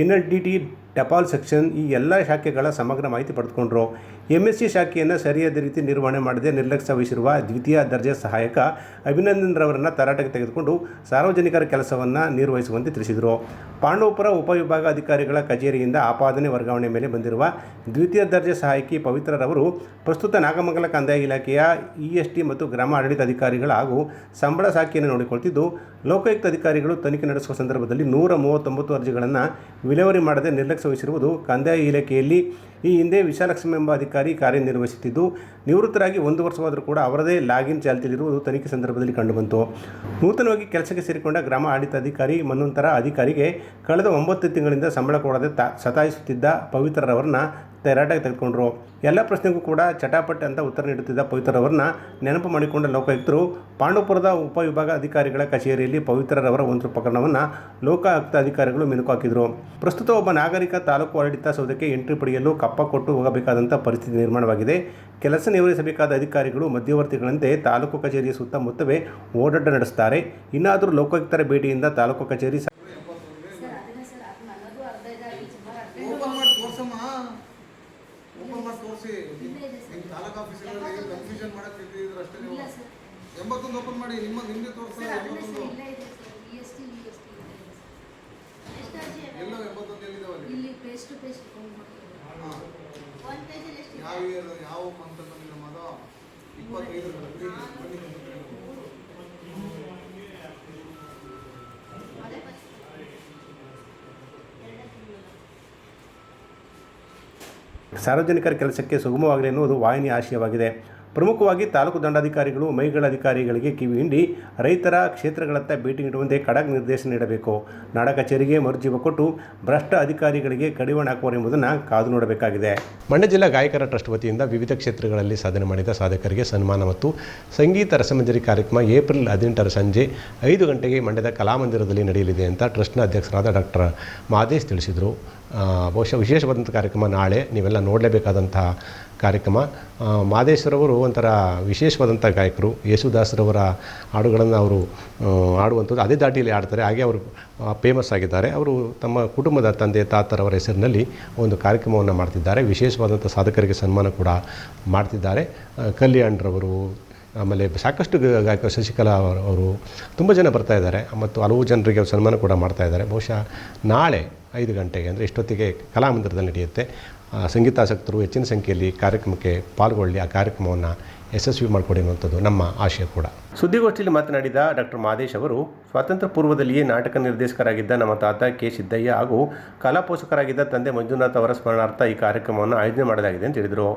N L D T ಟಪಾಲ್ section ಈ ಎಲ್ಲ ಶಾಖೆಗಳ ಸಮಗ್ರ ಮಾಹಿತಿ ಪಡೆದುಕೊಂಡರು. ಎಂ ಎಸ್ ಸಿ ಶಾಖೆಯನ್ನು ಸರಿಯಾದ ರೀತಿ ನಿರ್ವಹಣೆ ಮಾಡದೆ ನಿರ್ಲಕ್ಷ್ಯ ವಹಿಸಿರುವ ದ್ವಿತೀಯ ದರ್ಜೆ ಸಹಾಯಕ ಅಭಿನಂದನ್ ರವರನ್ನು ತರಾಟೆಗೆ ತೆಗೆದುಕೊಂಡು ಸಾರ್ವಜನಿಕರ ಕೆಲಸವನ್ನು ನಿರ್ವಹಿಸುವಂತೆ ತಿಳಿಸಿದರು. ಪಾಂಡವಪುರ ಉಪವಿಭಾಗ ಅಧಿಕಾರಿಗಳ ಕಚೇರಿಯಿಂದ ಆಪಾದನೆ ವರ್ಗಾವಣೆ ಮೇಲೆ ಬಂದಿರುವ ದ್ವಿತೀಯ ದರ್ಜೆ ಸಹಾಯಕಿ ಪವಿತ್ರರವರು ಪ್ರಸ್ತುತ ನಾಗಮಂಗಲ ಕಂದಾಯ ಇಲಾಖೆಯ ಇ ಎಸ್ ಟಿ ಮತ್ತು ಗ್ರಾಮ ಆಡಳಿತ ಅಧಿಕಾರಿಗಳ ಹಾಗೂ ಸಂಬಳ ಶಾಖೆಯನ್ನು ನೋಡಿಕೊಳ್ತಿದ್ದು, ಲೋಕಾಯುಕ್ತ ಅಧಿಕಾರಿಗಳು ತನಿಖೆ ನಡೆಸುವ ಸಂದರ್ಭದಲ್ಲಿ ನೂರ ಮೂವತ್ತೊಂಬತ್ತು ಅರ್ಜಿಗಳನ್ನು ವಿಲೇವಾರಿ ಮಾಡದೆ ನಿರ್ಲಕ್ಷ್ಯ ವಹಿಸಿರುವುದು ಕಂದಾಯ ಇಲಾಖೆಯಲ್ಲಿ ಈ ಹಿಂದೆ ವಿಶಾಲಕ್ಷ್ಮಿ ಎಂಬ ಅಧಿಕಾರಿ ಕಾರ್ಯನಿರ್ವಹಿಸುತ್ತಿದ್ದು, ನಿವೃತ್ತರಾಗಿ ಒಂದು ವರ್ಷವಾದರೂ ಕೂಡ ಅವರದೇ ಲಾಗಿನ್ ಚಾಲ್ತಿಯಲ್ಲಿರುವುದು ತನಿಖೆ ಸಂದರ್ಭದಲ್ಲಿ ಕಂಡುಬಂತು. ನೂತನವಾಗಿ ಕೆಲಸಕ್ಕೆ ಸೇರಿಕೊಂಡ ಗ್ರಾಮ ಆಡಳಿತಾಧಿಕಾರಿ ಮನ್ನೊಂತರ ಅಧಿಕಾರಿಗೆ ಕಳೆದ ಒಂಬತ್ತು ತಿಂಗಳಿಂದ ಸಂಬಳ ಕೊಡದೆ ತಾ, ಸತಾಯಿಸುತ್ತಿದ್ದ ಪವಿತ್ರರವರನ್ನ ತೆರಾಟೆಗೆ ತೆಗೆದುಕೊಂಡ್ರು. ಎಲ್ಲ ಪ್ರಶ್ನೆಗೂ ಕೂಡ ಚಟಾಪಟ್ ಅಂತ ಉತ್ತರ ನೀಡುತ್ತಿದ್ದ ಪವಿತ್ರರವರನ್ನ ನೆನಪು ಮಾಡಿಕೊಂಡ ಲೋಕಾಯುಕ್ತರು, ಪಾಂಡವಪುರದ ಉಪವಿಭಾಗ ಅಧಿಕಾರಿಗಳ ಕಚೇರಿಯಲ್ಲಿ ಪವಿತ್ರರವರ ಒಂದು ಪ್ರಕರಣವನ್ನು ಲೋಕಾಯುಕ್ತ ಅಧಿಕಾರಿಗಳು ಮೆಲುಕು ಹಾಕಿದರು. ಪ್ರಸ್ತುತ ಒಬ್ಬ ನಾಗರಿಕ ತಾಲೂಕು ಆಡಳಿತ ಸೌಧಕ್ಕೆ ಎಂಟ್ರಿ ಪಡೆಯಲು ಕಪ್ಪ ಕೊಟ್ಟು ಹೋಗಬೇಕಾದಂಥ ಪರಿಸ್ಥಿತಿ ನಿರ್ಮಾಣವಾಗಿದೆ. ಕೆಲಸ ನಿರ್ವಹಿಸಬೇಕಾದ ಅಧಿಕಾರಿಗಳು ಮಧ್ಯವರ್ತಿಗಳಂತೆ ತಾಲೂಕು ಕಚೇರಿಯ ಸುತ್ತಮುತ್ತವೇ ಓಡಾಟ ನಡೆಸುತ್ತಾರೆ ಇನ್ನಾದರೂ ಲೋಕಾಯುಕ್ತರ ಭೇಟಿಯಿಂದ ತಾಲೂಕು ಕಚೇರಿ ಓಪನ್ ಮಾಡಿ ತೋರ್ಸಮ್ಮ ಓಪನ್ ಮಾಡಿ ತೋರಿಸಿ ನಿಮ್ಮ ತಾಲೂಕು ಆಫೀಸ್ಗಳಲ್ಲಿ ಕನ್ಫ್ಯೂಷನ್ ಮಾಡಕ್ ಇಟ್ಟಿದ್ರು ಅಷ್ಟೇ ನೀವು ಮಾಡಿ ನಿಮ್ಮ ನಿಮಗೆ ತೋರಿಸ್ತಾರೆ ಎಂಬತ್ತೊಂದು ಎಲ್ಲೋ ಎಂಬತ್ತೊಂದು ಎಲ್ಲಿದಾವಲ್ಲಿ ಹಾಂ. ಯಾವ ಇಯರ್ ಯಾವ ಮಂತ್ ಅಂತ ಮದ ಇಪ್ಪತ್ತೈದು ಸಾರ್ವಜನಿಕರ ಕೆಲಸಕ್ಕೆ ಸುಗಮವಾಗಲಿ ಎನ್ನುವುದು ವಾಹಿನಿ ಆಶಯವಾಗಿದೆ. ಪ್ರಮುಖವಾಗಿ ತಾಲೂಕು ದಂಡಾಧಿಕಾರಿಗಳು, ಮೈಗಳ ಅಧಿಕಾರಿಗಳಿಗೆ ಕಿವಿ ಹಿಂಡಿ ರೈತರ ಕ್ಷೇತ್ರಗಳತ್ತ ಭೇಟಿ ನೀಡುವಂತೆ ಖಡಕ್ ನಿರ್ದೇಶನ ನೀಡಬೇಕು. ನಾಡ ಕಚೇರಿಗೆ ಮರುಜೀವ ಕೊಟ್ಟು ಭ್ರಷ್ಟ ಅಧಿಕಾರಿಗಳಿಗೆ ಕಡಿವಾಣ ಹಾಕುವರೆಂಬುದನ್ನು ಕಾದು ನೋಡಬೇಕಾಗಿದೆ. ಮಂಡ್ಯ ಜಿಲ್ಲಾ ಗಾಯಕರ ಟ್ರಸ್ಟ್ ವತಿಯಿಂದ ವಿವಿಧ ಕ್ಷೇತ್ರಗಳಲ್ಲಿ ಸಾಧನೆ ಮಾಡಿದ ಸಾಧಕರಿಗೆ ಸನ್ಮಾನ ಮತ್ತು ಸಂಗೀತ ರಸಮಂಜರಿ ಕಾರ್ಯಕ್ರಮ ಏಪ್ರಿಲ್ ಹದಿನೆಂಟರ ಸಂಜೆ ಐದು ಗಂಟೆಗೆ ಮಂಡ್ಯದ ಕಲಾಮಂದಿರದಲ್ಲಿ ನಡೆಯಲಿದೆ ಅಂತ ಟ್ರಸ್ಟ್ನ ಅಧ್ಯಕ್ಷರಾದ ಡಾಕ್ಟರ್ ಮಾದೇಶ್ ತಿಳಿಸಿದರು. ಬಹುಶಃ ವಿಶೇಷವಾದಂಥ ಕಾರ್ಯಕ್ರಮ ನಾಳೆ ನೀವೆಲ್ಲ ನೋಡಲೇಬೇಕಾದಂತಹ ಕಾರ್ಯಕ್ರಮ. ಮಾದೇಶ್ವರವರು ಒಂಥರ ವಿಶೇಷವಾದಂಥ ಗಾಯಕರು. ಯೇಸುದಾಸರವರ ಹಾಡುಗಳನ್ನು ಅವರು ಹಾಡುವಂಥದ್ದು ಅದೇ ದಾಟಿಯಲ್ಲಿ ಆಡ್ತಾರೆ ಹಾಗೆ ಅವರು ಫೇಮಸ್ ಆಗಿದ್ದಾರೆ. ಅವರು ತಮ್ಮ ಕುಟುಂಬದ ತಂದೆ, ತಾತರವರ ಹೆಸರಿನಲ್ಲಿ ಒಂದು ಕಾರ್ಯಕ್ರಮವನ್ನು ಮಾಡ್ತಿದ್ದಾರೆ. ವಿಶೇಷವಾದಂಥ ಸಾಧಕರಿಗೆ ಸನ್ಮಾನ ಕೂಡ ಮಾಡ್ತಿದ್ದಾರೆ. ಕಲ್ಯಾಣ್ರವರು, ಆಮೇಲೆ ಸಾಕಷ್ಟು ಗಾಯಕ ಶಶಿಕಲಾ ಅವರು ತುಂಬ ಜನ ಬರ್ತಾ ಇದ್ದಾರೆ. ಮತ್ತು ಹಲವು ಜನರಿಗೆ ಸನ್ಮಾನ ಕೂಡ ಮಾಡ್ತಾ ಇದ್ದಾರೆ. ಬಹುಶಃ ನಾಳೆ ಐದು ಗಂಟೆಗೆ, ಅಂದರೆ ಇಷ್ಟೊತ್ತಿಗೆ ಕಲಾಮಂದಿರದಲ್ಲಿ ನಡೆಯುತ್ತೆ. ಸಂಗೀತಾಸಕ್ತರು ಹೆಚ್ಚಿನ ಸಂಖ್ಯೆಯಲ್ಲಿ ಕಾರ್ಯಕ್ರಮಕ್ಕೆ ಪಾಲ್ಗೊಳ್ಳಿ ಆ ಕಾರ್ಯಕ್ರಮವನ್ನು ಯಶಸ್ವಿ ಮಾಡಿಕೊಡಿ ಅನ್ನುವಂಥದ್ದು ನಮ್ಮ ಆಶಯ ಕೂಡ. ಸುದ್ದಿಗೋಷ್ಠಿಯಲ್ಲಿ ಮಾತನಾಡಿದ ಡಾಕ್ಟರ್ ಮಾದೇಶ್ ಅವರು, ಸ್ವಾತಂತ್ರ್ಯ ಪೂರ್ವದಲ್ಲಿಯೇ ನಾಟಕ ನಿರ್ದೇಶಕರಾಗಿದ್ದ ನಮ್ಮ ತಾತ ಕೆ. ಸಿದ್ದಯ್ಯ ಹಾಗೂ ಕಲಾ ಪೋಷಕರಾಗಿದ್ದ ತಂದೆ ಮಂಜುನಾಥ್ ಅವರ ಸ್ಮರಣಾರ್ಥ ಈ ಕಾರ್ಯಕ್ರಮವನ್ನು ಆಯೋಜನೆ ಮಾಡಲಾಗಿದೆ ಅಂತ ಹೇಳಿದರು.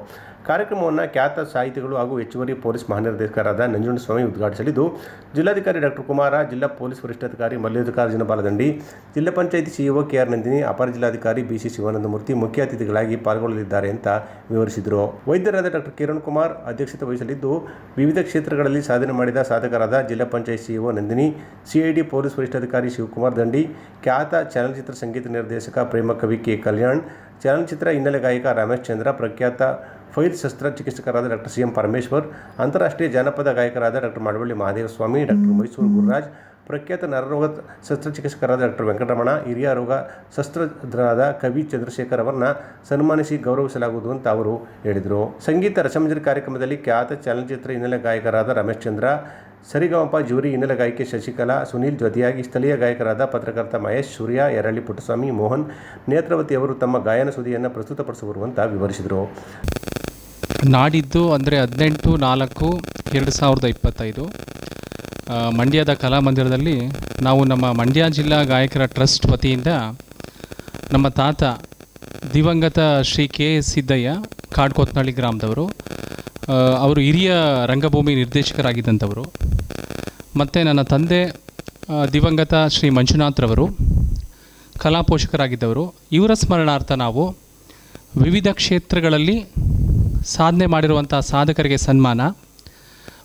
ಕಾರ್ಯಕ್ರಮವನ್ನು ಖ್ಯಾತ ಸಾಹಿತಿಗಳು ಹಾಗೂ ಹೆಚ್ಚುವರಿ ಪೊಲೀಸ್ ಮಹಾನಿರ್ದೇಶಕರಾದ ನಂಜುಂಡಸ್ವಾಮಿ ಉದ್ಘಾಟಿಸಲಿದ್ದು, ಜಿಲ್ಲಾಧಿಕಾರಿ ಡಾಕ್ಟರ್ ಕುಮಾರ, ಜಿಲ್ಲಾ ಪೊಲೀಸ್ ವರಿಷ್ಠಾಧಿಕಾರಿ ಮಲ್ಲಿಕಾರ್ಜುನ ಬಾಲದಂಡಿ, ಜಿಲ್ಲಾ panchayat CEO K R Nandini, ಅಪರ ಜಿಲ್ಲಾಧಿಕಾರಿ ಬಿ ಸಿ ಶಿವಾನಂದಮೂರ್ತಿ ಮುಖ್ಯ ಅತಿಥಿಗಳಾಗಿ ಪಾಲ್ಗೊಳ್ಳಲಿದ್ದಾರೆ ಅಂತ ವಿವರಿಸಿದರು. ವೈದ್ಯರಾದ ಡಾಕ್ಟರ್ ಕಿರಣ್ ಕುಮಾರ್ ಅಧ್ಯಕ್ಷತೆ ವಹಿಸಲಿದ್ದು, ವಿವಿಧ ಕ್ಷೇತ್ರಗಳಲ್ಲಿ ಸಾಧನೆ ಮಾಡಿದ ಸಾಧಕರಾದ ಜಿಲ್ಲಾ panchayat CEO Nandini, CID police ವರಿಷ್ಠಾಧಿಕಾರಿ ಶಿವಕುಮಾರ್ ದಂಡಿ, ಖ್ಯಾತ ಚಲನಚಿತ್ರ ಸಂಗೀತ ನಿರ್ದೇಶಕ ಪ್ರೇಮ ಕವಿ ಕೆ ಕಲ್ಯಾಣ್, ಚಲನಚಿತ್ರ ಹಿನ್ನೆಲೆ ಗಾಯಕ ರಮೇಶ್ ಚಂದ್ರ, ಪ್ರಖ್ಯಾತ ಫೈಲ್ ಶಸ್ತ್ರ ಚಿಕಿತ್ಸಕರಾದ ಡಾಕ್ಟರ್ ಸಿ ಎಂ ಪರಮೇಶ್ವರ್, ಅಂತಾರಾಷ್ಟ್ರೀಯ ಜಾನಪದ ಗಾಯಕರಾದ ಡಾಕ್ಟರ್ ಮಾಡವಳ್ಳಿ ಮಹಾದೇವ ಸ್ವಾಮಿ ಡಾಕ್ಟರ್ ಮೈಸೂರು ಗುರುರಾಜ್ ಪ್ರಖ್ಯಾತ ನರರೋಗ ಶಸ್ತ್ರಚಿಕಿತ್ಸಕರಾದ ಡಾಕ್ಟರ್ ವೆಂಕಟರಮಣ, ಹಿರಿಯ ರೋಗ ಶಸ್ತ್ರಜ್ಞರಾದ ಕವಿ ಚಂದ್ರಶೇಖರ್ ಅವರನ್ನ ಸನ್ಮಾನಿಸಿ ಗೌರವಿಸಲಾಗುವುದು ಅಂತ ಅವರು ಹೇಳಿದರು. ಸಂಗೀತ ರಸಮಂಜರಿ ಕಾರ್ಯಕ್ರಮದಲ್ಲಿ ಖ್ಯಾತ ಚಲನಚಿತ್ರ ಹಿನ್ನೆಲೆ ಗಾಯಕರಾದ ರಮೇಶ್ ಚಂದ್ರ, ಸರಿಗಮಪ ಜೂರಿ ಹಿನ್ನೆಲೆ ಗಾಯಕಿ ಶಶಿಕಲಾ, ಸುನೀಲ್ ಜೊತೆಯಾಗಿ ಸ್ಥಳೀಯ ಗಾಯಕರಾದ ಪತ್ರಕರ್ತ ಮಹೇಶ್, ಸೂರ್ಯ ಯರಳ್ಳಿ ಪುಟ್ಟಸ್ವಾಮಿ, ಮೋಹನ್, ನೇತ್ರವತಿ ಅವರು ತಮ್ಮ ಗಾಯನ ಸುದಿಯನ್ನು ಪ್ರಸ್ತುತಪಡಿಸುವರು ಅಂತ ವಿವರಿಸಿದರು. ನಾಡಿದ್ದು ಅಂದರೆ ಹದಿನೆಂಟು ನಾಲ್ಕು ಎರಡು ಸಾವಿರದ ಇಪ್ಪತ್ತೈದು. ಮಂಡ್ಯದ ಕಲಾಮಂದಿರದಲ್ಲಿ ನಾವು ನಮ್ಮ ಮಂಡ್ಯ ಜಿಲ್ಲಾ ಗಾಯಕರ ಟ್ರಸ್ಟ್ ವತಿಯಿಂದ ನಮ್ಮ ತಾತ ದಿವಂಗತ ಶ್ರೀ ಕೆ ಎಸ್ ಸಿದ್ದಯ್ಯ, ಕಾಡ್ಕೊತ್ನಳ್ಳಿ ಗ್ರಾಮದವರು ಅವರು ಹಿರಿಯ ರಂಗಭೂಮಿ ನಿರ್ದೇಶಕರಾಗಿದ್ದಂಥವರು, ಮತ್ತು ನನ್ನ ತಂದೆ ದಿವಂಗತ ಶ್ರೀ ಮಂಜುನಾಥ್ರವರು, ಕಲಾ ಪೋಷಕರಾಗಿದ್ದವರು, ಇವರ ಸ್ಮರಣಾರ್ಥ ನಾವು ವಿವಿಧ ಕ್ಷೇತ್ರಗಳಲ್ಲಿ ಸಾಧನೆ ಮಾಡಿರುವಂಥ ಸಾಧಕರಿಗೆ ಸನ್ಮಾನ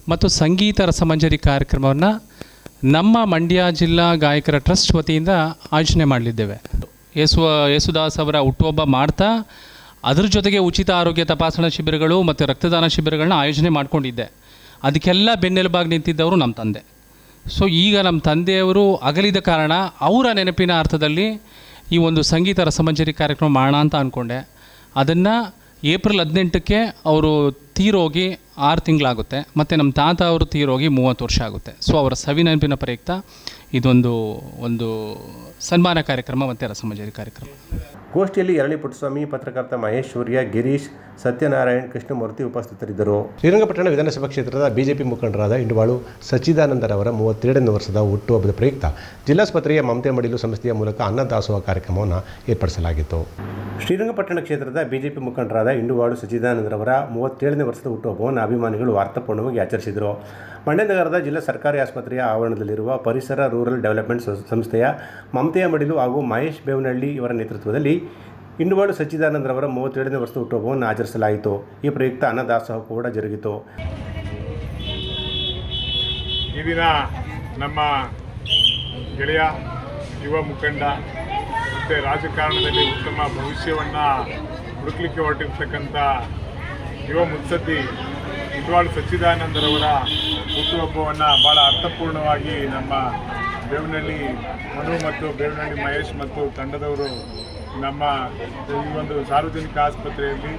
ಮತ್ತು ಸಂಗೀತ ರಸಮಂಜರಿ ಕಾರ್ಯಕ್ರಮವನ್ನು ನಮ್ಮ ಮಂಡ್ಯ ಜಿಲ್ಲಾ ಗಾಯಕರ ಟ್ರಸ್ಟ್ ವತಿಯಿಂದ ಆಯೋಜನೆ ಮಾಡಲಿದ್ದೇವೆ. ಯೇಸು ಯೇಸುದಾಸ್ ಅವರ ಹುಟ್ಟುಹಬ್ಬ ಮಾಡ್ತಾ ಅದ್ರ ಜೊತೆಗೆ ಉಚಿತ ಆರೋಗ್ಯ ತಪಾಸಣಾ ಶಿಬಿರಗಳು ಮತ್ತು ರಕ್ತದಾನ ಶಿಬಿರಗಳನ್ನ ಆಯೋಜನೆ ಮಾಡಿಕೊಂಡಿದ್ದೆ. ಅದಕ್ಕೆಲ್ಲ ಬೆನ್ನೆಲುಬಾಗಿ ನಿಂತಿದ್ದವರು ನಮ್ಮ ತಂದೆ. ಸೊ ಈಗ ನಮ್ಮ ತಂದೆಯವರು ಅಗಲಿದ ಕಾರಣ ಅವರ ನೆನಪಿನ ಅರ್ಥದಲ್ಲಿ ಈ ಒಂದು ಸಂಗೀತ ರಸಮಂಜರಿ ಕಾರ್ಯಕ್ರಮ ಮಾಡೋಣ ಅಂತ ಅಂದ್ಕೊಂಡೆ ಅದನ್ನು ಏಪ್ರಿಲ್ ಹದಿನೆಂಟಕ್ಕೆ ಅವರು ತೀರೋಗಿ ಆರು ತಿಂಗಳಾಗುತ್ತೆ. ಮತ್ತು ನಮ್ಮ ತಾತ ಅವರು ತೀರೋಗಿ ಮೂವತ್ತು ವರ್ಷ ಆಗುತ್ತೆ. ಸೊ ಅವರ ಸವಿ ನೆನಪಿನ ಪ್ರಯುಕ್ತ ಇದೊಂದು, ಒಂದು ಸನ್ಮಾನ ಕಾರ್ಯಕ್ರಮ ಮತ್ತು ರಸಮಂಜರಿ ಕಾರ್ಯಕ್ರಮ. ಗೋಷ್ಠಿಯಲ್ಲಿ ಎರಳಿ ಪುಟ್ಟಸ್ವಾಮಿ ಪತ್ರಕರ್ತ ಮಹೇಶ್ ಸೂರ್ಯ ಗಿರೀಶ್ ಸತ್ಯನಾರಾಯಣ್ ಕೃಷ್ಣಮೂರ್ತಿ ಉಪಸ್ಥಿತರಿದ್ದರು. ಶ್ರೀರಂಗಪಟ್ಟಣ ವಿಧಾನಸಭಾ ಕ್ಷೇತ್ರದ ಬಿಜೆಪಿ ಮುಖಂಡರಾದ ಇಂಡುವಾಳು ಸಚ್ಚಿದಾನಂದರವರ ಮೂವತ್ತೆರಡನೇ ವರ್ಷದ ಹುಟ್ಟುಹಬ್ಬದ ಪ್ರಯುಕ್ತ ಜಿಲ್ಲಾಸ್ಪತ್ರೆಯ ಮಮತೆ ಮಡಿಲು ಸಂಸ್ಥೆಯ ಮೂಲಕ ಅನ್ನದಾಸೋಹ ಕಾರ್ಯಕ್ರಮವನ್ನು ಏರ್ಪಡಿಸಲಾಗಿತ್ತು. ಶ್ರೀರಂಗಪಟ್ಟಣ ಕ್ಷೇತ್ರದ ಬಿಜೆಪಿ ಮುಖಂಡರಾದ ಇಂಡುವಾಳು ಸಚ್ಚಿದಾನಂದರವರ ಮೂವತ್ತೇಳನೇ ವರ್ಷದ ಹುಟ್ಟುಹಬ್ಬವನ್ನು ಅಭಿಮಾನಿಗಳು ಅರ್ಥಪೂರ್ಣವಾಗಿ ಆಚರಿಸಿದರು. ಮಂಡ್ಯ ನಗರದ ಜಿಲ್ಲಾ ಸರ್ಕಾರಿ ಆಸ್ಪತ್ರೆಯ ಆವರಣದಲ್ಲಿರುವ ಪರಿಸರ ರೂರಲ್ ಡೆವಲಪ್ಮೆಂಟ್ ಸಂಸ್ಥೆಯ ಮಮತೆಯ ಮಡಿಲು ಹಾಗೂ ಮಹೇಶ್ ಬೇವನಹಳ್ಳಿ ಇವರ ನೇತೃತ್ವದಲ್ಲಿ ಇಂಡುವಾಳು ಸಚ್ಚಿದಾನಂದರವರ ಮೂವತ್ತೇಳನೇ ವರ್ಷದ ಹುಟ್ಟುಹಬ್ಬವನ್ನು ಆಚರಿಸಲಾಯಿತು. ಈ ಪ್ರಯುಕ್ತ ಅನ್ನದಾಸೋಹ ಕೂಡ ಜರುಗಿತು. ಈ ದಿನ ನಮ್ಮ ಗೆಳೆಯ, ಯುವ ಮುಖಂಡ ಮತ್ತು ರಾಜಕಾರಣದಲ್ಲಿ ಉತ್ತಮ ಭವಿಷ್ಯವನ್ನು ಹುಡುಕ್ಲಿಕ್ಕೆ ಹೊರಟಿರ್ತಕ್ಕಂಥ ಯುವ ಮುತ್ಸದ್ದಿ ಇದ್ವಾಳ್ ಸಚ್ಚಿದಾನಂದರವರ ಹುಟ್ಟುಹಬ್ಬವನ್ನು ಭಾಳ ಅರ್ಥಪೂರ್ಣವಾಗಿ ನಮ್ಮ ಬೇವನಹಳ್ಳಿ ಮನು ಮತ್ತು ಬೇವನಹಳ್ಳಿ ಮಹೇಶ್ ಮತ್ತು ತಂಡದವರು ನಮ್ಮ ಈ ಒಂದು ಸಾರ್ವಜನಿಕ ಆಸ್ಪತ್ರೆಯಲ್ಲಿ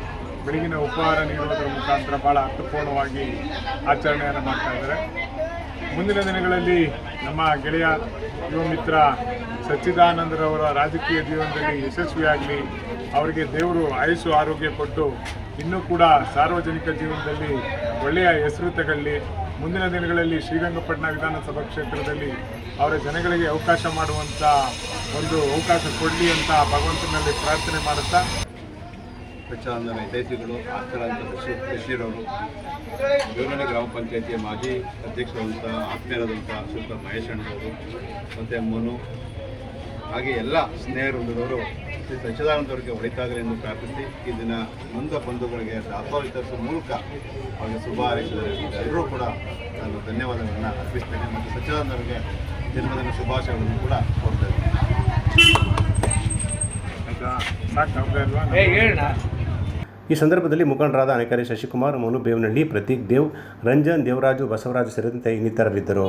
ಬೆಳಗಿನ ಉಪಹಾರ ನೀಡುವುದರ ಮುಖಾಂತರ ಭಾಳ ಅರ್ಥಪೂರ್ಣವಾಗಿ ಆಚರಣೆಯನ್ನು ಮಾಡ್ತಾ ಇದ್ದಾರೆ. ಮುಂದಿನ ದಿನಗಳಲ್ಲಿ ನಮ್ಮ ಗೆಳೆಯ ಯುವ ಮಿತ್ರ ಸಚ್ಚಿದಾನಂದರವರ ರಾಜಕೀಯ ಜೀವನದಲ್ಲಿ ಯಶಸ್ವಿಯಾಗಲಿ, ಅವರಿಗೆ ದೇವರು ಆಯಸ್ಸು ಆರೋಗ್ಯ ಕೊಟ್ಟು ಇನ್ನೂ ಕೂಡ ಸಾರ್ವಜನಿಕ ಜೀವನದಲ್ಲಿ ಒಳ್ಳೆಯ ಹೆಸರು ತಗೊಳ್ಳಿ. ಮುಂದಿನ ದಿನಗಳಲ್ಲಿ ಶ್ರೀರಂಗಪಟ್ಟಣ ವಿಧಾನಸಭಾ ಕ್ಷೇತ್ರದಲ್ಲಿ ಅವರ ಜನಗಳಿಗೆ ಅವಕಾಶ ಮಾಡುವಂಥ ಒಂದು ಅವಕಾಶ ಕೊಡಲಿ ಅಂತ ಭಗವಂತನಲ್ಲಿ ಪ್ರಾರ್ಥನೆ ಮಾಡುತ್ತಾ. ಪ್ರಚಾರದ ಆಪ್ತರಾದಂಥ ಕೃಷಿ, ಕೃಷಿರವರು ದೇವನಹಳ್ಳಿ ಗ್ರಾಮ ಪಂಚಾಯಿತಿಯ ಮಾಜಿ ಅಧ್ಯಕ್ಷರಾದಂಥ ಆತ್ಮೀಯರಾದಂಥ ಶ್ರೀಯುತ ಮಹೇಶ್ ಅಣ್ಣವರು ಮತ್ತು ಮನು ಹಾಗೆ ಎಲ್ಲ ಸ್ನೇಹವೃಂದದವರು ಶ್ರೀ ಸಚ್ಚಿದಾನಂದವರಿಗೆ ಒಳಿತಾಗಲಿ ಎಂದು ಪ್ರಾರ್ಥಿಸಿ ಈ ದಿನ ನೊಂದ ಬಂಧುಗಳಿಗೆ ದಾಸೋಹ ವಿತರಿಸುವ ಮೂಲಕ ಅವರಿಗೆ ಶುಭ ಹಾರೈಸಿದರೆ ಎಲ್ಲರೂ ಕೂಡ ನಾನು ಧನ್ಯವಾದಗಳನ್ನು ಅರ್ಪಿಸ್ತೇನೆ ಮತ್ತು ಸಚ್ಚಿದಾನಂದವರಿಗೆ ಜನ್ಮದಿನ ಶುಭಾಶಯಗಳನ್ನು ಕೂಡ ಸಾಕಾಗ್ತಾ ಇಲ್ವಾ ಈ ಸಂದರ್ಭದಲ್ಲಿ ಮುಖಂಡರಾದ ಅನೇಕರಿ ಶಶಿಕುಮಾರ್, ಮನು ಬೇವನಹಳ್ಳಿ, ಪ್ರತೀಕ್ ದೇವ್, ರಂಜನ್ ದೇವರಾಜು, ಬಸವರಾಜು ಸೇರಿದಂತೆ ಇನ್ನಿತರರಿದ್ದರು.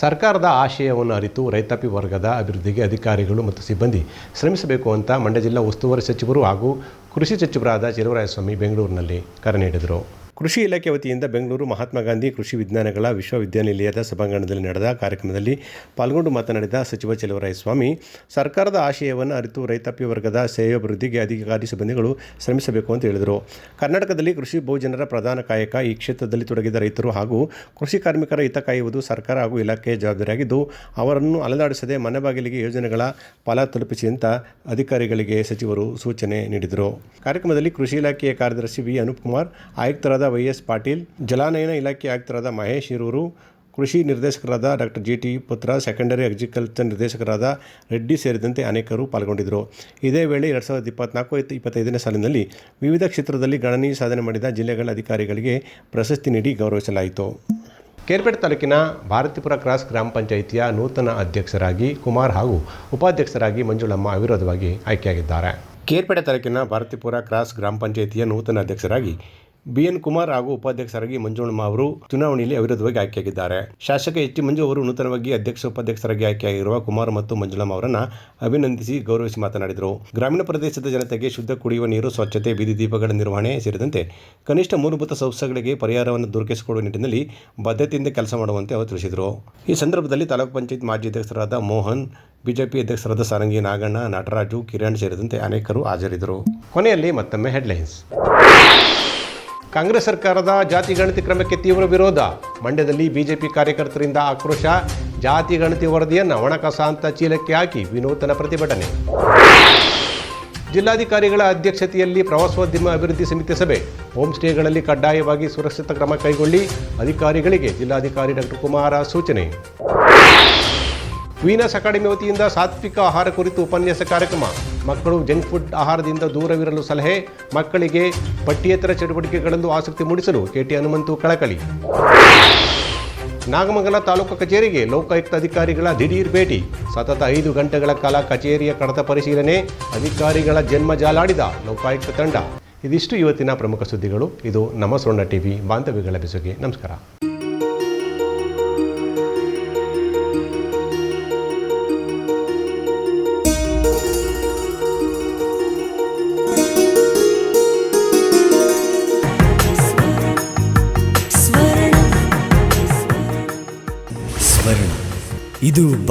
ಸರ್ಕಾರದ ಆಶಯವನ್ನು ಅರಿತು ರೈತಾಪಿ ವರ್ಗದ ಅಭಿವೃದ್ಧಿಗೆ ಅಧಿಕಾರಿಗಳು ಮತ್ತು ಸಿಬ್ಬಂದಿ ಶ್ರಮಿಸಬೇಕು ಅಂತ ಮಂಡ್ಯ ಜಿಲ್ಲಾ ಉಸ್ತುವಾರಿ ಸಚಿವರು ಹಾಗೂ ಕೃಷಿ ಸಚಿವರಾದ ಚೆಲುವರಾಯಸ್ವಾಮಿ ಬೆಂಗಳೂರಿನಲ್ಲಿ ಕರೆ ನೀಡಿದರು. ಕೃಷಿ ಇಲಾಖೆ ವತಿಯಿಂದ ಬೆಂಗಳೂರು ಮಹಾತ್ಮ ಗಾಂಧಿ ಕೃಷಿ ವಿಜ್ಞಾನಗಳ ವಿಶ್ವವಿದ್ಯಾನಿಲಯದ ಸಭಾಂಗಣದಲ್ಲಿ ನಡೆದ ಕಾರ್ಯಕ್ರಮದಲ್ಲಿ ಪಾಲ್ಗೊಂಡು ಮಾತನಾಡಿದ ಸಚಿವ ಸ್ವಾಮಿ ಸರ್ಕಾರದ ಆಶಯವನ್ನು ಅರಿತು ರೈತಾಪಿ ವರ್ಗದ ಸೇವಾಭಿವೃದ್ಧಿಗೆ ಅಧಿಕಾರಿ ಸಿಬ್ಬಂದಿಗಳು ಶ್ರಮಿಸಬೇಕು ಅಂತ ಹೇಳಿದರು. ಕರ್ನಾಟಕದಲ್ಲಿ ಕೃಷಿ ಬಹುಜನರ ಪ್ರಧಾನ ಕಾಯಕ ಈ ಕ್ಷೇತ್ರದಲ್ಲಿ ತೊಡಗಿದ ರೈತರು ಹಾಗೂ ಕೃಷಿ ಕಾರ್ಮಿಕರ ಹಿತ ಕಾಯುವುದು ಸರ್ಕಾರ ಹಾಗೂ ಇಲಾಖೆಯ ಜವಾಬ್ದಾರಿಯಾಗಿದ್ದು, ಅವರನ್ನು ಅಲದಾಡಿಸದೆ ಮನೆ ಬಾಗಿಲಿಗೆ ಯೋಜನೆಗಳ ಫಲ ತಲುಪಿಸಿ ಅಂತ ಅಧಿಕಾರಿಗಳಿಗೆ ಸಚಿವರು ಸೂಚನೆ ನೀಡಿದರು. ಕಾರ್ಯಕ್ರಮದಲ್ಲಿ ಕೃಷಿ ಇಲಾಖೆಯ ಕಾರ್ಯದರ್ಶಿ ವಿ. ಅನುಪ್ ಕುಮಾರ್ ಆಯುಕ್ತರಾದ ವೈ ಎಸ್ ಪಾಟೀಲ್, ಜಲಾನಯನ ಇಲಾಖೆ ಆಯುಕ್ತರಾದ ಮಹೇಶ್ ಇರೂರು, ಕೃಷಿ ನಿರ್ದೇಶಕರಾದ doctor G T Putra secondary agriculture ನಿರ್ದೇಶಕರಾದ ರೆಡ್ಡಿ ಸೇರಿದಂತೆ ಅನೇಕರು ಪಾಲ್ಗೊಂಡಿದ್ದರು. ಇದೇ ವೇಳೆ ಎರಡು ಸಾವಿರದ ಇಪ್ಪತ್ನಾಲ್ಕು ಇಪ್ಪತ್ತೈದನೇ ಸಾಲಿನಲ್ಲಿ ವಿವಿಧ ಕ್ಷೇತ್ರದಲ್ಲಿ ಗಣನೀಯ ಸಾಧನೆ ಮಾಡಿದ ಜಿಲ್ಲೆಗಳ ಅಧಿಕಾರಿಗಳಿಗೆ ಪ್ರಶಸ್ತಿ ನೀಡಿ ಗೌರವಿಸಲಾಯಿತು. ಕೇರ್ಪೇಟೆ ತಾಲೂಕಿನ ಭಾರತೀಪುರ ಕ್ರಾಸ್ ಗ್ರಾಮ ಪಂಚಾಯಿತಿಯ ನೂತನ ಅಧ್ಯಕ್ಷರಾಗಿ ಕುಮಾರ್ ಹಾಗೂ ಉಪಾಧ್ಯಕ್ಷರಾಗಿ ಮಂಜುಳಮ್ಮ ಅವಿರೋಧವಾಗಿ ಆಯ್ಕೆಯಾಗಿದ್ದಾರೆ. ಕೇರ್ಪೇಟೆ ತಾಲೂಕಿನ ಭಾರತೀಪುರ ಕ್ರಾಸ್ ಗ್ರಾಮ ಪಂಚಾಯಿತಿಯ ನೂತನ ಅಧ್ಯಕ್ಷರಾಗಿ ಬಿ ಎನ್ ಕುಮಾರ್ ಹಾಗೂ ಉಪಾಧ್ಯಕ್ಷರಾಗಿ ಮಂಜುಳಮ್ಮ ಅವರು ಚುನಾವಣೆಯಲ್ಲಿ ಅವಿರೋಧವಾಗಿ ಆಯ್ಕೆಯಾಗಿದ್ದಾರೆ. ಶಾಸಕ ಎಚ್ ಟಿ ಮಂಜು ಅವರು ನೂತನವಾಗಿ ಅಧ್ಯಕ್ಷ ಉಪಾಧ್ಯಕ್ಷರಾಗಿ ಆಯ್ಕೆಯಾಗಿರುವ ಕುಮಾರ್ ಮತ್ತು ಮಂಜುಳಮ್ಮ ಅವರನ್ನು ಅಭಿನಂದಿಸಿ ಗೌರವಿಸಿ ಮಾತನಾಡಿದರು. ಗ್ರಾಮೀಣ ಪ್ರದೇಶದ ಜನತೆಗೆ ಶುದ್ಧ ಕುಡಿಯುವ ನೀರು, ಸ್ವಚ್ಛತೆ ಬೀದಿ ದೀಪಗಳ ನಿರ್ವಹಣೆ ಸೇರಿದಂತೆ ಕನಿಷ್ಠ ಮೂಲಭೂತ ಸಂಸ್ಥೆಗಳಿಗೆ ಪರಿಹಾರವನ್ನು ದೊರಕಿಸಿಕೊಡುವ ನಿಟ್ಟಿನಲ್ಲಿ ಬದ್ಧತೆಯಿಂದ ಕೆಲಸ ಮಾಡುವಂತೆ ಅವರು ತಿಳಿಸಿದರು. ಈ ಸಂದರ್ಭದಲ್ಲಿ ತಾಲೂಕು ಪಂಚಾಯತ್ ಮಾಜಿ ಅಧ್ಯಕ್ಷರಾದ ಮೋಹನ್, ಬಿಜೆಪಿ ಅಧ್ಯಕ್ಷರಾದ ಸಾರಂಗಿ ನಾಗಣ್ಣ, ನಟರಾಜು, ಕಿರಣ್ ಸೇರಿದಂತೆ ಅನೇಕರು ಹಾಜರಿದ್ದರು. ಕೊನೆಯಲ್ಲಿ ಮತ್ತೊಮ್ಮೆ ಹೆಡ್ಲೈನ್ಸ್. ಕಾಂಗ್ರೆಸ್ ಸರ್ಕಾರದ ಜಾತಿ ಗಣತಿ ಕ್ರಮಕ್ಕೆ ತೀವ್ರ ವಿರೋಧ. ಮಂಡ್ಯದಲ್ಲಿ ಬಿಜೆಪಿ ಕಾರ್ಯಕರ್ತರಿಂದ ಆಕ್ರೋಶ. ಜಾತಿ ಗಣತಿ ವರದಿಯನ್ನು ಒಣಕಸ ಅಂತ ಚೀಲಕ್ಕೆ ಹಾಕಿ ವಿನೂತನ ಪ್ರತಿಭಟನೆ. ಜಿಲ್ಲಾಧಿಕಾರಿಗಳ ಅಧ್ಯಕ್ಷತೆಯಲ್ಲಿ ಪ್ರವಾಸೋದ್ಯಮ ಅಭಿವೃದ್ಧಿ ಸಮಿತಿ ಸಭೆ. ಹೋಮ್ ಸ್ಟೇಗಳಲ್ಲಿ ಕಡ್ಡಾಯವಾಗಿ ಸುರಕ್ಷಿತ ಕ್ರಮ ಕೈಗೊಳ್ಳಿ. ಅಧಿಕಾರಿಗಳಿಗೆ ಜಿಲ್ಲಾಧಿಕಾರಿ ಡಾಕ್ಟರ್ ಕುಮಾರ ಸೂಚನೆ. ವೀನಸ್ ಅಕಾಡೆಮಿ ವತಿಯಿಂದ ಸಾತ್ವಿಕ ಆಹಾರ ಕುರಿತು ಉಪನ್ಯಾಸ ಕಾರ್ಯಕ್ರಮ. ಮಕ್ಕಳು ಜಂಕ್ ಫುಡ್ ಆಹಾರದಿಂದ ದೂರವಿರಲು ಸಲಹೆ, ಮಕ್ಕಳಿಗೆ ಪಠ್ಯೇತರ ಚಟುವಟಿಕೆಗಳಲ್ಲೂ ಆಸಕ್ತಿ ಮೂಡಿಸಲು ಕೆಟಿ ಹನುಮಂತು ಕಳಕಳಿ. ನಾಗಮಂಗಲ ತಾಲೂಕು ಕಚೇರಿಗೆ ಲೋಕಾಯುಕ್ತ ಅಧಿಕಾರಿಗಳ ದಿಢೀರ್ ಭೇಟಿ. ಸತತ ಐದು ಗಂಟೆಗಳ ಕಾಲ ಕಚೇರಿಯ ಕಡತ ಪರಿಶೀಲನೆ, ಅಧಿಕಾರಿಗಳ ಜನ್ಮ ಜಾಲಾಡಿದ ಲೋಕಾಯುಕ್ತ ತಂಡ. ಇದಿಷ್ಟು ಇವತ್ತಿನ ಪ್ರಮುಖ ಸುದ್ದಿಗಳು. ಇದು ನಮ್ಮ ಸುವರ್ಣ ಟಿವಿ ಬಾಂಧವ್ಯಗಳ ಬೆಸುಗೆ. ನಮಸ್ಕಾರ.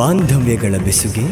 ಬಾಂಧವ್ಯಗಳ ಬೆಸುಗೆ